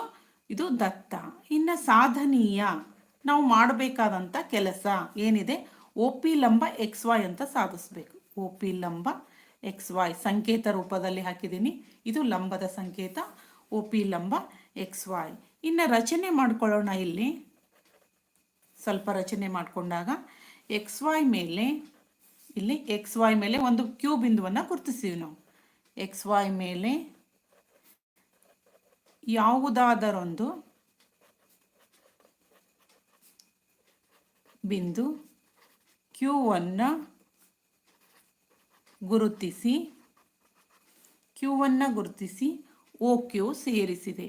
ಇದು ದತ್ತ. ಇನ್ನು ಸಾಧನೀಯ. ನಾವು ಮಾಡಬೇಕಾದಂಥ ಕೆಲಸ ಏನಿದೆ? ಒ ಪಿ ಲಂಬ ಎಕ್ಸ್ ವೈ ಅಂತ ಸಾಧಿಸ್ಬೇಕು. ಒ ಪಿ ಲಂಬ ಎಕ್ಸ್ ವೈ ಸಂಕೇತ ರೂಪದಲ್ಲಿ ಹಾಕಿದ್ದೀನಿ. ಇದು ಲಂಬದ ಸಂಕೇತ. ಒ ಪಿ ಲಂಬ ಎಕ್ಸ್ ವೈ. ಇನ್ನು ರಚನೆ ಮಾಡ್ಕೊಳ್ಳೋಣ ಇಲ್ಲಿ. ಸ್ವಲ್ಪ ರಚನೆ ಮಾಡಿಕೊಂಡಾಗ ಎಕ್ಸ್ ವೈ ಮೇಲೆ, ಇಲ್ಲಿ ಎಕ್ಸ್ ವೈ ಮೇಲೆ ಒಂದು ಕ್ಯೂ ಬಿಂದುವನ್ನು ಗುರುತಿಸ್ತೀವಿ ನಾವು. ಎಕ್ಸ್ ವೈ ಮೇಲೆ ಯಾವುದಾದರೊಂದು ಬಿಂದು ಕ್ಯೂವನ್ನು ಗುರುತಿಸಿ ಕ್ಯೂವನ್ನು ಗುರುತಿಸಿ ಓ ಕ್ಯೂ ಸೇರಿಸಿದೆ.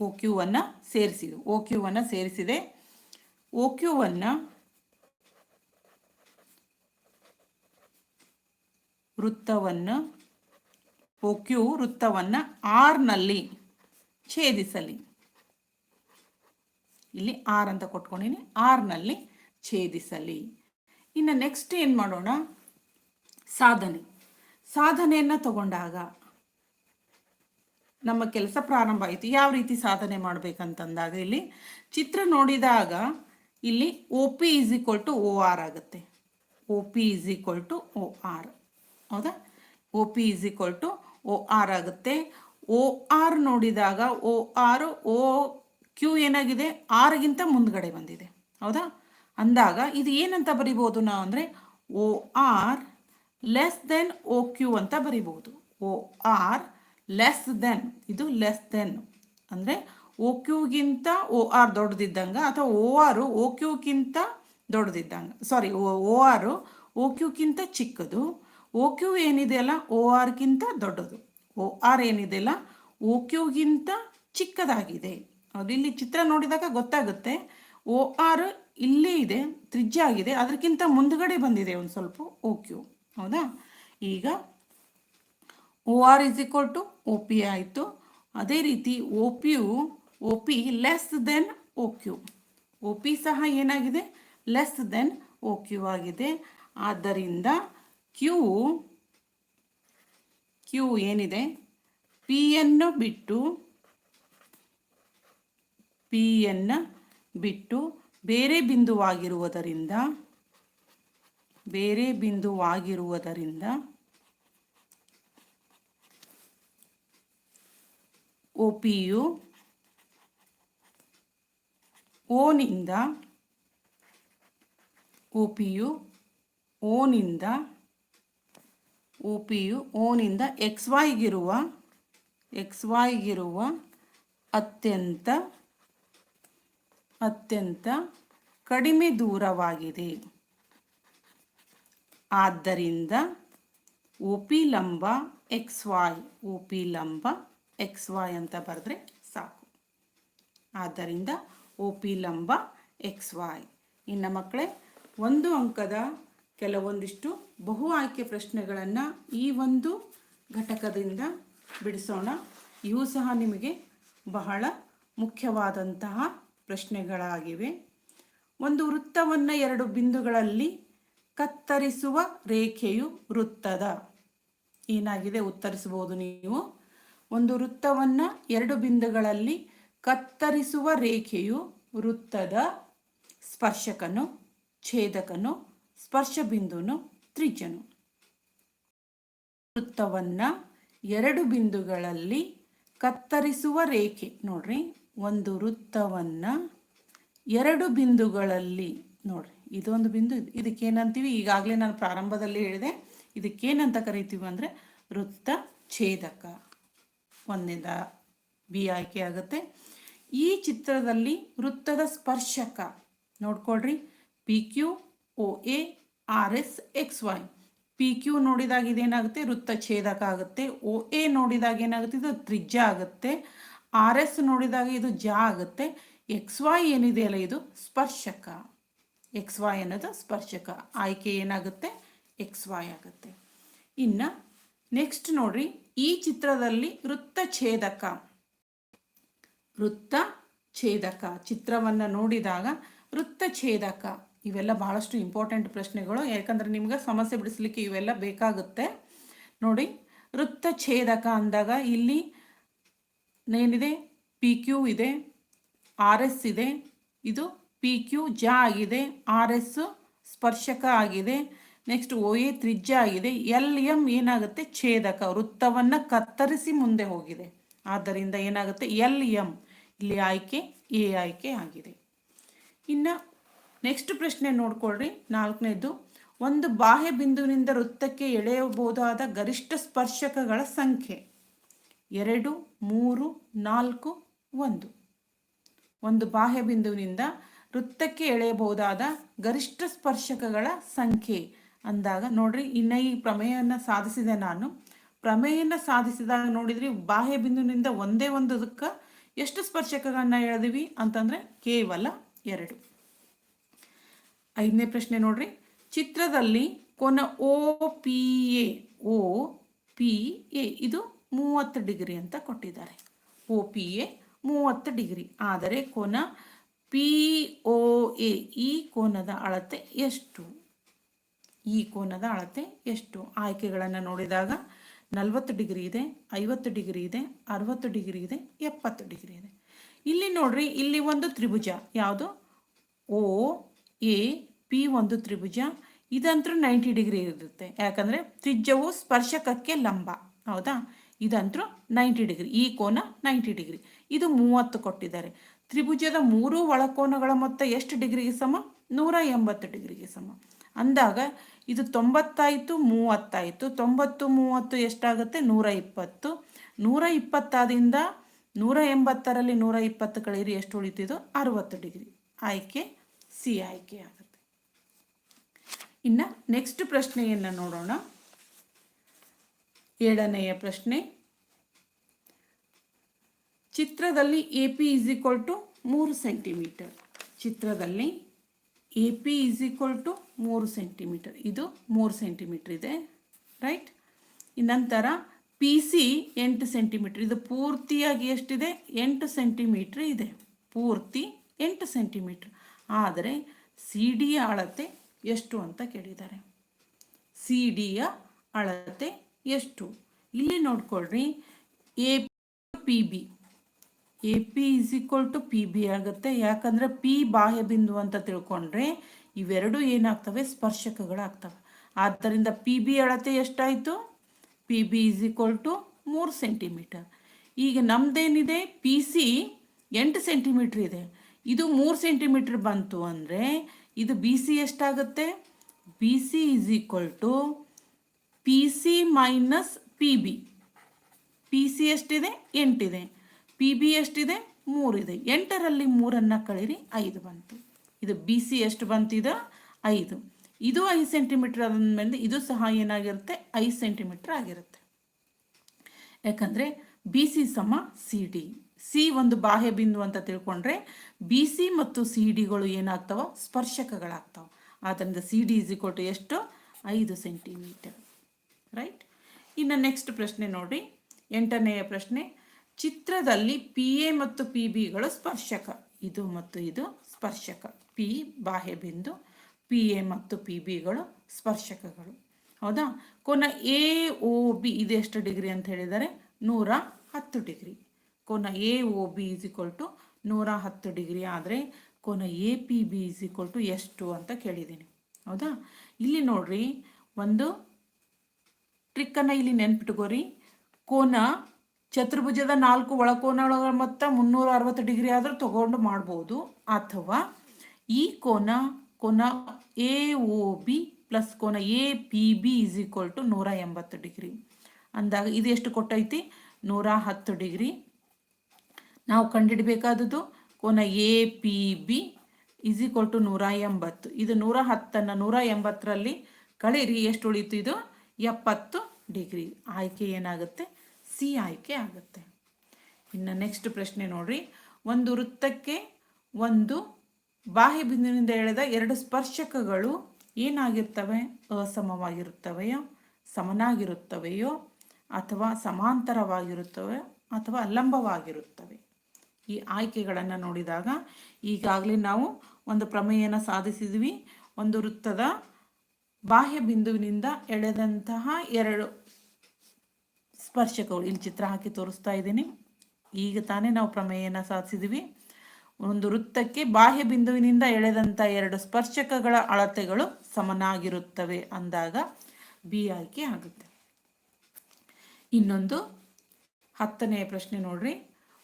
ಓ ಕ್ಯೂವನ್ನು ಸೇರಿಸಿದೆ ಓ ಕ್ಯೂವನ್ನು ಸೇರಿಸಿದೆ. ಓ ಕ್ಯೂವನ್ನು ವೃತ್ತವನ್ನು ಓ ಕ್ಯೂ ವೃತ್ತವನ್ನು ಆರ್ನಲ್ಲಿ ಛೇದಿಸಲಿ. ಇಲ್ಲಿ ಆರ್ ಅಂತ ಕೊಟ್ಕೊಂಡಿನಿ. ಆರ್ನಲ್ಲಿ ಛೇದಿಸಲಿ. ಇನ್ನು ನೆಕ್ಸ್ಟ್ ಏನು ಮಾಡೋಣ? ಸಾಧನೆ. ಸಾಧನೆಯನ್ನು ತಗೊಂಡಾಗ ನಮ್ಮ ಕೆಲಸ ಪ್ರಾರಂಭ ಆಯಿತು. ಯಾವ ರೀತಿ ಸಾಧನೆ ಮಾಡಬೇಕಂತಂದಾಗ ಇಲ್ಲಿ ಚಿತ್ರ ನೋಡಿದಾಗ ಇಲ್ಲಿ O P is equal to O R ಆಗುತ್ತೆ. O P is equal to O R ಹೌದಾ? O P is equal to O R ಆಗುತ್ತೆ. ಓ ಆರ್ ನೋಡಿದಾಗ ಓ ಆರ್ ಓ ಕ್ಯೂ ಏನಾಗಿದೆ? ಆರ್ಗಿಂತ ಮುಂದ್ಗಡೆ ಬಂದಿದೆ. ಹೌದಾ? ಅಂದಾಗ ಇದು ಏನಂತ ಬರಿಬೋದು ನಾವು ಅಂದರೆ O R less than O Q ಅಂತ ಬರಿಬೋದು. ಓ ಆರ್ ಲೆಸ್ ದೆನ್ ಇದು ಲೆಸ್ ದೆನ್ ಅಂದರೆ ಓ ಕ್ಯೂಗಿಂತ ಓ ಆರ್ ದೊಡ್ಡದಿದ್ದಂಗೆ ಅಥವಾ ಓ ಆರು ಓ ಕ್ಯೂಗಿಂತ ದೊಡ್ಡದಿದ್ದಂಗೆ ಸಾರಿ ಓ ಆರು ಓ ಕ್ಯೂಗಿಂತ ಚಿಕ್ಕದು. ಓ ಕ್ಯೂ ಏನಿದೆಯಲ್ಲ ಓ ಆರ್ಗಿಂತ ದೊಡ್ಡದು. ಓ ಆರ್ ಏನಿದೆಯಲ್ಲ ಓ ಕ್ಯೂಗಿಂತ ಚಿಕ್ಕದಾಗಿದೆ. ಅದು ಇಲ್ಲಿ ಚಿತ್ರ ನೋಡಿದಾಗ ಗೊತ್ತಾಗುತ್ತೆ. ಓ ಆರ್ ಇಲ್ಲೇ ಇದೆ, ತ್ರಿಜ್ಯ ಆಗಿದೆ. ಅದಕ್ಕಿಂತ ಮುಂದ್ಗಡೆ ಬಂದಿದೆ ಒಂದು ಸ್ವಲ್ಪ ಓ ಕ್ಯೂ ಹೌದಾ? ಈಗ O R is equal to O P ಆಯಿತು. ಅದೇ ರೀತಿ O P U O P less than O Q O P ಸಹ ಏನಾಗಿದೆ? ಲೆಸ್ ದೆನ್ ಓ ಕ್ಯೂ ಆಗಿದೆ. ಆದ್ದರಿಂದ ಕ್ಯೂ ಕ್ಯೂ ಏನಿದೆ? ಪಿಯನ್ನು ಬಿಟ್ಟು ಪಿಯನ್ನು ಬಿಟ್ಟು ಬೇರೆ ಬಿಂದುವಾಗಿರುವುದರಿಂದ ಬೇರೆ ಬಿಂದುವಾಗಿರುವುದರಿಂದ ಒ ಪಿಯು ಓನಿಂದ ಒ ಪಿಯು ಓನಿಂದ ಒ ಪಿ ಯು ಓನಿಂದ ಎಕ್ಸ್ ವೈಗಿರುವ ಎಕ್ಸ್ ವೈಗಿರುವ ಅತ್ಯಂತ ಅತ್ಯಂತ ಕಡಿಮೆ ದೂರವಾಗಿದೆ. ಆದ್ದರಿಂದ ಒ ಪಿ ಲಂಬ ಎಕ್ಸ್ ವಾಯ್ ಒ ಪಿ ಲಂಬ ಎಕ್ಸ್ ವಾಯ್ ಅಂತ ಬರೆದ್ರೆ ಸಾಕು. ಆದ್ದರಿಂದ ಒ ಪಿ ಲಂಬ ಎಕ್ಸ್ ವಾಯ್ ಇನ್ನು ಮಕ್ಕಳೇ, ಒಂದು ಅಂಕದ ಕೆಲವೊಂದಿಷ್ಟು ಬಹು ಆಯ್ಕೆ ಪ್ರಶ್ನೆಗಳನ್ನು ಈ ಒಂದು ಘಟಕದಿಂದ ಬಿಡಿಸೋಣ. ಇವು ಸಹ ನಿಮಗೆ ಬಹಳ ಮುಖ್ಯವಾದಂತಹ ಪ್ರಶ್ನೆಗಳಾಗಿವೆ. ಒಂದು ವೃತ್ತವನ್ನು ಎರಡು ಬಿಂದುಗಳಲ್ಲಿ ಕತ್ತರಿಸುವ ರೇಖೆಯು ವೃತ್ತದ. ಏನಾಗಿದೆ? ಉತ್ತರಿಸಬಹುದು ನೀವು. ಒಂದು ವೃತ್ತವನ್ನು ಎರಡು ಬಿಂದುಗಳಲ್ಲಿ ಕತ್ತರಿಸುವ ರೇಖೆಯು ವೃತ್ತದ ಸ್ಪರ್ಶಕನು, ಛೇದಕನು ಸ್ಪರ್ಶ ಬಿಂದುನು ತ್ರಿಜ್ಯನು. ವೃತ್ತವನ್ನ ಎರಡು ಬಿಂದುಗಳಲ್ಲಿ ಕತ್ತರಿಸುವ ರೇಖೆ. ನೋಡ್ರಿ, ಒಂದು ವೃತ್ತವನ್ನ ಎರಡು ಬಿಂದುಗಳಲ್ಲಿ, ನೋಡ್ರಿ, ಇದೊಂದು ಬಿಂದು ಇದು- ಇದಕ್ಕೇನಂತೀವಿ? ಈಗಾಗಲೇ ನಾನು ಪ್ರಾರಂಭದಲ್ಲಿ ಹೇಳಿದೆ, ಇದಕ್ಕೇನಂತ ಕರಿತೀವಿ ಅಂದರೆ ವೃತ್ತ ಛೇದಕ. ಒಂದನೇದ ಬಿ ಆಯ್ಕೆ ಆಗುತ್ತೆ. ಈ ಚಿತ್ರದಲ್ಲಿ ವೃತ್ತದ ಸ್ಪರ್ಶಕ, ನೋಡ್ಕೊಳ್ರಿ, P Q O A R S X Y P Q ನೋಡಿದಾಗ ಇದೇನಾಗುತ್ತೆ? ವೃತ್ತ ಛೇದಕ ಆಗುತ್ತೆ. ಓ ಎ ನೋಡಿದಾಗ ಏನಾಗುತ್ತೆ? ಇದು ತ್ರಿಜ್ಯ ಆಗುತ್ತೆ. ಆರ್ ಎಸ್ ನೋಡಿದಾಗ ಇದು ಜ ಆಗುತ್ತೆ. ಎಕ್ಸ್ ವೈ ಏನಿದೆಯಲ್ಲ ಇದು? ಸ್ಪರ್ಶಕ. ಎಕ್ಸ್ ವೈ ಅನ್ನೋದು ಸ್ಪರ್ಶಕ. ಆಯ್ಕೆ ಏನಾಗುತ್ತೆ? ಎಕ್ಸ್ ವೈ ಆಗುತ್ತೆ. ಇನ್ನು ನೆಕ್ಸ್ಟ್ ನೋಡ್ರಿ. ಈ ಚಿತ್ರದಲ್ಲಿ ವೃತ್ತ ಛೇದಕ ವೃತ್ತ ಛೇದಕ ಚಿತ್ರವನ್ನು ನೋಡಿದಾಗ ವೃತ್ತ ಛೇದಕ ಇವೆಲ್ಲ ಬಹಳಷ್ಟು ಇಂಪಾರ್ಟೆಂಟ್ ಪ್ರಶ್ನೆಗಳು. ಯಾಕಂದ್ರೆ ನಿಮ್ಗೆ ಸಮಸ್ಯೆ ಬಿಡಿಸ್ಲಿಕ್ಕೆ ಇವೆಲ್ಲ ಬೇಕಾಗುತ್ತೆ. ನೋಡಿ, ವೃತ್ತ ಛೇದಕ ಅಂದಾಗ ಇಲ್ಲಿ ಏನಿದೆ? ಪಿ ಕ್ಯೂ ಇದೆ ಆರ್ ಎಸ್ ಇದೆ, ಇದು ಪಿ ಕ್ಯೂ ಜ ಆಗಿದೆ ಆರ್ ಎಸ್ ಸ್ಪರ್ಶಕ ಆಗಿದೆ ನೆಕ್ಸ್ಟ್ ಓ ಎ ತ್ರಿಜ್ಯ ಆಗಿದೆ ಎಲ್ ಎಂ ಏನಾಗುತ್ತೆ? ಛೇದಕ, ವೃತ್ತವನ್ನು ಕತ್ತರಿಸಿ ಮುಂದೆ ಹೋಗಿದೆ. ಆದ್ದರಿಂದ ಏನಾಗುತ್ತೆ? ಎಲ್ ಎಂ ಇಲ್ಲಿ ಆಯ್ಕೆ ಎ ಆಯ್ಕೆ ಆಗಿದೆ. ಇನ್ನು ನೆಕ್ಸ್ಟ್ ಪ್ರಶ್ನೆ ನೋಡ್ಕೊಳ್ರಿ. ನಾಲ್ಕನೇದು, ಒಂದು ಬಾಹ್ಯ ಬಿಂದುವಿನಿಂದ ವೃತ್ತಕ್ಕೆ ಎಳೆಯಬಹುದಾದ ಗರಿಷ್ಠ ಸ್ಪರ್ಶಕಗಳ ಸಂಖ್ಯೆ. ಎರಡು, ಮೂರು, ನಾಲ್ಕು, ಒಂದು. ಒಂದು ಬಾಹ್ಯ ಬಿಂದುವಿನಿಂದ ವೃತ್ತಕ್ಕೆ ಎಳೆಯಬಹುದಾದ ಗರಿಷ್ಠ ಸ್ಪರ್ಶಕಗಳ ಸಂಖ್ಯೆ ಅಂದಾಗ ನೋಡ್ರಿ, ಇನ್ನ ಈ ಪ್ರಮೇಯವನ್ನು ಸಾಧಿಸಿದೆ ನಾನು. ಪ್ರಮೇಯನ ಸಾಧಿಸಿದಾಗ ನೋಡಿದ್ರಿ, ಬಾಹ್ಯ ಬಿಂದುವಿನಿಂದ ಒಂದೇ ಒಂದಕ್ಕೆ ಎಷ್ಟು ಸ್ಪರ್ಶಕಗಳನ್ನ ಎಳೆದಿವಿ ಅಂತಂದ್ರೆ ಕೇವಲ ಎರಡು. ಐದನೇ ಪ್ರಶ್ನೆ ನೋಡ್ರಿ. ಚಿತ್ರದಲ್ಲಿ ಕೊನ O P A O P A ಇದು ಮೂವತ್ತು ಡಿಗ್ರಿ ಅಂತ ಕೊಟ್ಟಿದ್ದಾರೆ. ಓ ಪಿ ಎ ಮೂವತ್ತು ಡಿಗ್ರಿ. ಆದರೆ ಕೋನ ಪಿ ಒ ಎ ಈ ಕೋನದ ಅಳತೆ ಎಷ್ಟು? ಈ ಕೋನದ ಅಳತೆ ಎಷ್ಟು? ಆಯ್ಕೆಗಳನ್ನು ನೋಡಿದಾಗ ನಲವತ್ತು ಡಿಗ್ರಿ ಇದೆ, ಐವತ್ತು ಡಿಗ್ರಿ ಇದೆ, ಅರವತ್ತು ಡಿಗ್ರಿ ಇದೆ, ಎಪ್ಪತ್ತು ಡಿಗ್ರಿ ಇದೆ. ಇಲ್ಲಿ ನೋಡ್ರಿ, ಇಲ್ಲಿ ಒಂದು ತ್ರಿಭುಜ. ಯಾವುದು? ಓ ಎ, ಪಿ ಒಂದು ತ್ರಿಭುಜ ಇದಂತೂ ನೈಂಟಿ ಡಿಗ್ರಿ ಇರುತ್ತೆ. ಯಾಕಂದರೆ ತ್ರಿಜ್ಯವು ಸ್ಪರ್ಶಕಕ್ಕೆ ಲಂಬ. ಹೌದಾ? ಇದಂತೂ ನೈಂಟಿ ಡಿಗ್ರಿ, ಈ ಕೋನ ನೈಂಟಿ ಡಿಗ್ರಿ. ಇದು ಮೂವತ್ತು ಕೊಟ್ಟಿದ್ದಾರೆ. ತ್ರಿಭುಜದ ಮೂರು ಒಳಕೋನಗಳ ಮೊತ್ತ ಎಷ್ಟು ಡಿಗ್ರಿಗೆ ಸಮ? ನೂರ ಎಂಬತ್ತು ಡಿಗ್ರಿಗೆ ಸಮ. ಅಂದಾಗ ಇದು ತೊಂಬತ್ತಾಯಿತು, ಮೂವತ್ತಾಯಿತು. ತೊಂಬತ್ತು, ಮೂವತ್ತು ಎಷ್ಟಾಗುತ್ತೆ? ನೂರ ಇಪ್ಪತ್ತು. ನೂರ ಇಪ್ಪತ್ತಾದಿಂದ ನೂರ ಎಂಬತ್ತರಲ್ಲಿ ನೂರ ಇಪ್ಪತ್ತು ಕಳೆಯಿರಿ, ಎಷ್ಟು ಉಳಿತಿದ್ದು ಅರುವತ್ತು ಡಿಗ್ರಿ. ಆಯ್ಕೆ? ಸಿ ಆಯ್ಕೆ ಆಗುತ್ತೆ. ಇನ್ನು ನೆಕ್ಸ್ಟ್ ಪ್ರಶ್ನೆಯನ್ನು ನೋಡೋಣ? ಏಳನೆಯ ಪ್ರಶ್ನೆ. ಚಿತ್ರದಲ್ಲಿ A P is equal to ಮೂರು ಸೆಂಟಿಮೀಟರ್. ಚಿತ್ರದಲ್ಲಿ A P is equal to ಮೂರು ಸೆಂಟಿಮೀಟರ್. ಇದು ಮೂರು ಸೆಂಟಿಮೀಟರ್ ಇದೆ ರೈಟ್ ನಂತರ ಪಿ ಸಿ ಎಂಟು ಸೆಂಟಿಮೀಟರ್. ಇದು ಪೂರ್ತಿಯಾಗಿ ಎಷ್ಟಿದೆ? ಎಂಟು ಸೆಂಟಿಮೀಟ್ರ್ ಇದೆ. ಪೂರ್ತಿ ಎಂಟು ಸೆಂಟಿಮೀಟ್ರ್. ಆದರೆ ಸಿ ಡಿಯ ಅಳತೆ ಎಷ್ಟು ಅಂತ ಕೇಳಿದ್ದಾರೆ. ಸಿ ಡಿಯ ಅಳತೆ ಎಷ್ಟು? ಇಲ್ಲಿ ನೋಡ್ಕೊಳ್ರಿ. A P B A P is equal to P B ಆಗುತ್ತೆ. ಯಾಕಂದರೆ ಪಿ ಬಾಹ್ಯ ಬಿಂದು ಅಂತ ತಿಳ್ಕೊಂಡ್ರೆ ಇವೆರಡು ಏನಾಗ್ತವೆ? ಸ್ಪರ್ಶಕಗಳಾಗ್ತವೆ. ಆದ್ದರಿಂದ ಪಿ ಬಿ ಅಳತೆ ಎಷ್ಟಾಯಿತು? P B is equal to ಮೂರು ಸೆಂಟಿಮೀಟರ್. ಈಗ ನಮ್ದೇನಿದೆ? ಪಿ ಸಿ ಎಂಟು ಸೆಂಟಿಮೀಟ್ರ್ ಇದೆ. ಇದು ಮೂರು ಸೆಂಟಿಮೀಟ್ರ್ ಬಂತು ಅಂದರೆ ಇದು ಬಿ ಸಿ ಎಷ್ಟಾಗುತ್ತೆ? B C is equal to P C minus P B P C ಎಷ್ಟಿದೆ? ಎಂಟಿದೆ. ಪಿ ಬಿ ಎಷ್ಟಿದೆ? ಮೂರಿದೆ. ಎಂಟರಲ್ಲಿ ಮೂರನ್ನು ಕಳೀರಿ, ಐದು ಬಂತು. ಇದು ಬಿ ಸಿ ಎಷ್ಟು ಬಂತಿದೆ? ಐದು. ಇದು ಐದು ಸೆಂಟಿಮೀಟ್ರ್ ಆದಮೇಲೆ ಇದು ಸಹ ಏನಾಗಿರುತ್ತೆ? ಐದು ಸೆಂಟಿಮೀಟ್ರ್ ಆಗಿರುತ್ತೆ. ಯಾಕಂದರೆ ಬಿ ಸಿ ಸಮ ಸಿ ಡಿ ಸಿ ಒಂದು ಬಾಹ್ಯ ಬಿಂದು ಅಂತ ತಿಳ್ಕೊಂಡ್ರೆ ಬಿ ಸಿ ಮತ್ತು ಸಿ ಡಿಗಳು ಏನಾಗ್ತಾವ ಸ್ಪರ್ಶಕಗಳಾಗ್ತಾವ. ಆದ್ದರಿಂದ ಸಿ ಡಿ ಇಸ್ ಟು ಎಷ್ಟು? ಐದು ಸೆಂಟಿಮೀಟರ್. ರೈಟ್ ಇನ್ನು ನೆಕ್ಸ್ಟ್ ಪ್ರಶ್ನೆ ನೋಡಿ. ಎಂಟನೆಯ ಪ್ರಶ್ನೆ, ಚಿತ್ರದಲ್ಲಿ ಪಿ ಎ ಮತ್ತು ಪಿ ಬಿಗಳು ಸ್ಪರ್ಶಕ. ಇದು ಮತ್ತು ಇದು ಸ್ಪರ್ಶಕ. ಪಿ ಬಾಹ್ಯ ಬಿಂದು, ಪಿ ಎ ಮತ್ತು ಪಿ ಬಿಗಳು ಸ್ಪರ್ಶಕಗಳು. ಹೌದಾ? ಕೊನ ಎ ಒ ಬಿ ಇದೆಷ್ಟು ಡಿಗ್ರಿ ಅಂತ ಹೇಳಿದರೆ ನೂರ ಹತ್ತು ಡಿಗ್ರಿ. ಕೋನ A O B is equal to ನೂರ ಹತ್ತು ಡಿಗ್ರಿ ಆದರೆ ಕೋನ A P B is equal to ಎಷ್ಟು ಅಂತ ಕೇಳಿದ್ದೀನಿ. ಹೌದಾ? ಇಲ್ಲಿ ನೋಡ್ರಿ, ಒಂದು ಟ್ರಿಕ್ಕನ್ನು ಇಲ್ಲಿ ನೆನ್ಪಿಟ್ಕೋರಿ. ಕೋನ ಚತುರ್ಭುಜದ ನಾಲ್ಕು ಒಳಕೋನಗಳ ಮೊತ್ತ ಮುನ್ನೂರ ಅರವತ್ತು ಡಿಗ್ರಿ ಆದರೂ ತಗೊಂಡು ಮಾಡ್ಬೋದು. ಅಥವಾ ಈ ಕೋನ ಕೋನ ಎ ಒ ಬಿ ಪ್ಲಸ್ ಕೋನ A P B is equal to ನೂರ ಎಂಬತ್ತು ಡಿಗ್ರಿ. ಅಂದಾಗ ಇದು ಎಷ್ಟು ಕೊಟ್ಟೈತಿ? ನೂರ ಹತ್ತು ಡಿಗ್ರಿ. ನಾವು ಕಂಡುಹಿಡಬೇಕಾದದ್ದು ಕೋನ A P B is equal to ನೂರ ಎಂಬತ್ತು ಇದು ನೂರ ಹತ್ತನ್ನು ನೂರ ಎಂಬತ್ತರಲ್ಲಿ ಕಳೀರಿ ಎಷ್ಟು ಉಳೀತು ಇದು? ಎಪ್ಪತ್ತು ಡಿಗ್ರಿ. ಆಯ್ಕೆ ಏನಾಗುತ್ತೆ? ಸಿ ಆಯ್ಕೆ ಆಗುತ್ತೆ. ಇನ್ನು ನೆಕ್ಸ್ಟ್ ಪ್ರಶ್ನೆ ನೋಡ್ರಿ. ಒಂದು ವೃತ್ತಕ್ಕೆ ಒಂದು ಬಾಹ್ಯ ಬಿಂದುವಿನಿಂದ ಎಳೆದ ಎರಡು ಸ್ಪರ್ಶಕಗಳು ಏನಾಗಿರ್ತವೆ? ಅಸಮವಾಗಿರುತ್ತವೆಯೋ? ಸಮನಾಗಿರುತ್ತವೆಯೋ? ಅಥವಾ ಸಮಾಂತರವಾಗಿರುತ್ತವೆ ಅಥವಾ ಲಂಬವಾಗಿರುತ್ತವೆ? ಈ ಆಯ್ಕೆಗಳನ್ನು ನೋಡಿದಾಗ ಈಗಾಗಲೇ ನಾವು ಒಂದು ಪ್ರಮೇಯನ ಸಾಧಿಸಿದ್ವಿ. ಒಂದು ವೃತ್ತದ ಬಾಹ್ಯ ಬಿಂದುವಿನಿಂದ ಎಳೆದಂತಹ ಎರಡು ಸ್ಪರ್ಶಕಗಳು ಇಲ್ಲಿ ಚಿತ್ರ ಹಾಕಿ ತೋರಿಸ್ತಾ ಇದ್ದೀನಿ. ಈಗ ತಾನೇ ನಾವು ಪ್ರಮೇಯನ ಸಾಧಿಸಿದ್ವಿ. ಒಂದು ವೃತ್ತಕ್ಕೆ ಬಾಹ್ಯ ಬಿಂದುವಿನಿಂದ ಎಳೆದಂಥ ಎರಡು ಸ್ಪರ್ಶಕಗಳ ಅಳತೆಗಳು ಸಮನಾಗಿರುತ್ತವೆ ಅಂದಾಗ ಬಿ ಆಯ್ಕೆ ಆಗುತ್ತೆ. ಇನ್ನೊಂದು ಹತ್ತನೆಯ ಪ್ರಶ್ನೆ ನೋಡ್ರಿ.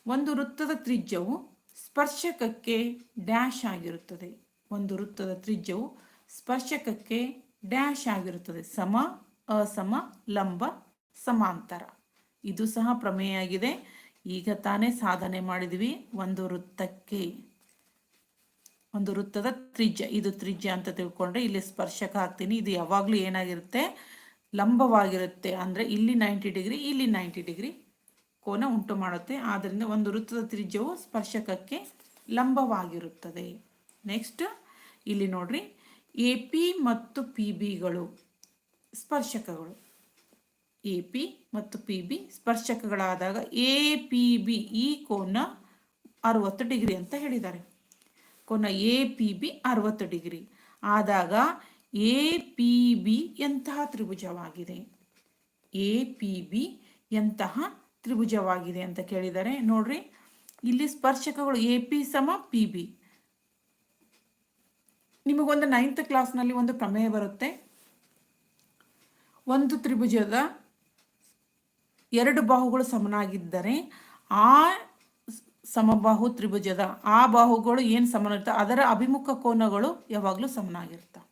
ಒಂದು ವೃತ್ತದ ತ್ರಿಜ್ಯವು ಸ್ಪರ್ಶಕಕ್ಕೆ ಡ್ಯಾಶ್ ಆಗಿರುತ್ತದೆ. ಒಂದು ವೃತ್ತದ ತ್ರಿಜ್ಯವು ಸ್ಪರ್ಶಕಕ್ಕೆ ಡ್ಯಾಶ್ ಆಗಿರುತ್ತದೆ. ಸಮ, ಅಸಮ, ಲಂಬ, ಸಮಾಂತರ. ಇದು ಸಹ ಪ್ರಮೇಯ ಆಗಿದೆ ಈಗ ತಾನೇ ಸಾಧನೆ ಮಾಡಿದ್ವಿ. ಒಂದು ವೃತ್ತಕ್ಕೆ, ಒಂದು ವೃತ್ತದ ತ್ರಿಜ್ಯ. ಇದು ತ್ರಿಜ್ಯ ಅಂತ ತಿಳ್ಕೊಂಡ್ರೆ ಇಲ್ಲಿ ಸ್ಪರ್ಶಕ ಹಾಕ್ತೀನಿ. ಇದು ಯಾವಾಗಲೂ ಏನಾಗಿರುತ್ತೆ? ಲಂಬವಾಗಿರುತ್ತೆ. ಅಂದರೆ ಇಲ್ಲಿ ನೈಂಟಿ ಡಿಗ್ರಿ ಇಲ್ಲಿ ನೈಂಟಿ ಡಿಗ್ರಿ ಕೋನ ಉಂಟು ಮಾಡುತ್ತೆ. ಆದ್ದರಿಂದ ಒಂದು ವೃತ್ತದ ತ್ರಿಜ್ಯವು ಸ್ಪರ್ಶಕಕ್ಕೆ ಲಂಬವಾಗಿರುತ್ತದೆ. ನೆಕ್ಸ್ಟ್ ಇಲ್ಲಿ ನೋಡ್ರಿ. ಎ ಪಿ ಮತ್ತು ಪಿ ಬಿಗಳು ಸ್ಪರ್ಶಕಗಳು. ಎ ಪಿ ಮತ್ತು ಪಿ ಬಿ ಸ್ಪರ್ಶಕಗಳಾದಾಗ ಎ ಪಿ ಬಿ ಈ ಕೋನ ಅರುವತ್ತು ಡಿಗ್ರಿ ಅಂತ ಹೇಳಿದ್ದಾರೆ. ಕೋನ ಎ ಪಿ ಬಿ ಅರುವತ್ತು ಡಿಗ್ರಿ. ಆದಾಗ ಎ ಪಿ ಬಿ ಎಂತಹ ತ್ರಿಭುಜವಾಗಿದೆ? ಎ ಪಿ ಬಿ ಎಂತಹ ತ್ರಿಭುಜವಾಗಿದೆ ಅಂತ ಕೇಳಿದ್ದಾರೆ. ನೋಡ್ರಿ, ಇಲ್ಲಿ ಸ್ಪರ್ಶಕಗಳು ಎ ಪಿ ಸಮ ಪಿ ಬಿ. ನಿಮಗೊಂದು ನೈನ್ತ್ ಕ್ಲಾಸ್ನಲ್ಲಿ ಒಂದು ಪ್ರಮೇಯ ಬರುತ್ತೆ. ಒಂದು ತ್ರಿಭುಜದ ಎರಡು ಬಾಹುಗಳು ಸಮನಾಗಿದ್ದರೆ ಆ ಸಮಬಾಹು ತ್ರಿಭುಜದ ಆ ಬಾಹುಗಳು ಏನು ಸಮನಾಗಿರ್ತವೆ ಅದರ ಅಭಿಮುಖ ಕೋನಗಳು ಯಾವಾಗಲೂ ಸಮನಾಗಿರ್ತವೆ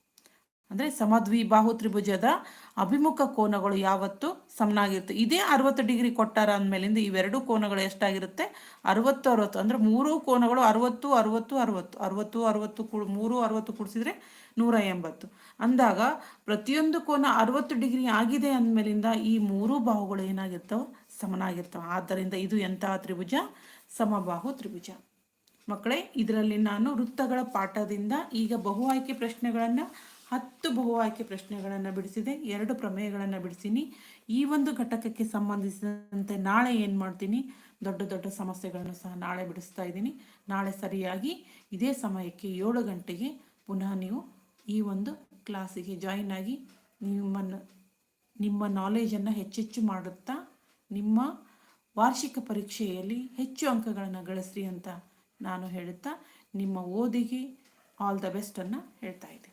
ಅಂದರೆ ಸಮದ್ವಿಬಾಹು ತ್ರಿಭುಜದ ಅಭಿಮುಖ ಕೋನಗಳು ಯಾವತ್ತು ಸಮನಾಗಿರುತ್ತೆ. ಇದೇ ಅರವತ್ತು ಡಿಗ್ರಿ ಕೊಟ್ಟಾರ ಅಂದಮೇಲಿಂದ ಇವೆರಡು ಕೋನಗಳು ಎಷ್ಟಾಗಿರುತ್ತೆ? ಅರವತ್ತು ಅರವತ್ತು. ಅಂದರೆ ಮೂರು ಕೋನಗಳು ಅರವತ್ತು ಅರವತ್ತು ಅರವತ್ತು. ಅರವತ್ತು ಅರವತ್ತು ಕು ಮೂರು, ಅರವತ್ತು ಕೂಡಿಸಿದ್ರೆ ನೂರ ಎಂಬತ್ತು. ಅಂದಾಗ ಪ್ರತಿಯೊಂದು ಕೋನ ಅರವತ್ತು ಡಿಗ್ರಿ ಆಗಿದೆ ಅಂದಮೇಲಿಂದ ಈ ಮೂರು ಬಾಹುಗಳು ಏನಾಗಿರ್ತವೆ? ಸಮನಾಗಿರ್ತವೆ. ಆದ್ದರಿಂದ ಇದು ಎಂತಹ ತ್ರಿಭುಜ? ಸಮಬಾಹು ತ್ರಿಭುಜ. ಮಕ್ಕಳೇ, ಇದರಲ್ಲಿ ನಾನು ವೃತ್ತಗಳ ಪಾಠದಿಂದ ಈಗ ಬಹು ಆಯ್ಕೆ ಪ್ರಶ್ನೆಗಳನ್ನು ಹತ್ತು ಬಹು ಆಯ್ಕೆ ಪ್ರಶ್ನೆಗಳನ್ನು ಬಿಡಿಸಿದೆ, ಎರಡು ಪ್ರಮೇಯಗಳನ್ನು ಬಿಡಿಸೀನಿ. ಈ ಒಂದು ಘಟಕಕ್ಕೆ ಸಂಬಂಧಿಸಿದಂತೆ ನಾಳೆ ಏನು ಮಾಡ್ತೀನಿ? ದೊಡ್ಡ ದೊಡ್ಡ ಸಮಸ್ಯೆಗಳನ್ನು ಸಹ ನಾಳೆ ಬಿಡಿಸ್ತಾ ಇದ್ದೀನಿ. ನಾಳೆ ಸರಿಯಾಗಿ ಇದೇ ಸಮಯಕ್ಕೆ ಏಳು ಗಂಟೆಗೆ ಪುನಃ ನೀವು ಈ ಒಂದು ಕ್ಲಾಸಿಗೆ ಜಾಯಿನ್ ಆಗಿ ನಿಮ್ಮನ್ನು, ನಿಮ್ಮ ನಾಲೆಜನ್ನು ಹೆಚ್ಚೆಚ್ಚು ಮಾಡುತ್ತಾ, ನಿಮ್ಮ ವಾರ್ಷಿಕ ಪರೀಕ್ಷೆಯಲ್ಲಿ ಹೆಚ್ಚು ಅಂಕಗಳನ್ನು ಗಳಿಸ್ರಿ ಅಂತ ನಾನು ಹೇಳುತ್ತಾ, ನಿಮ್ಮ ಓದಿಗೆ ಆಲ್ ದ ಬೆಸ್ಟನ್ನು ಹೇಳ್ತಾ ಇದ್ದೀನಿ.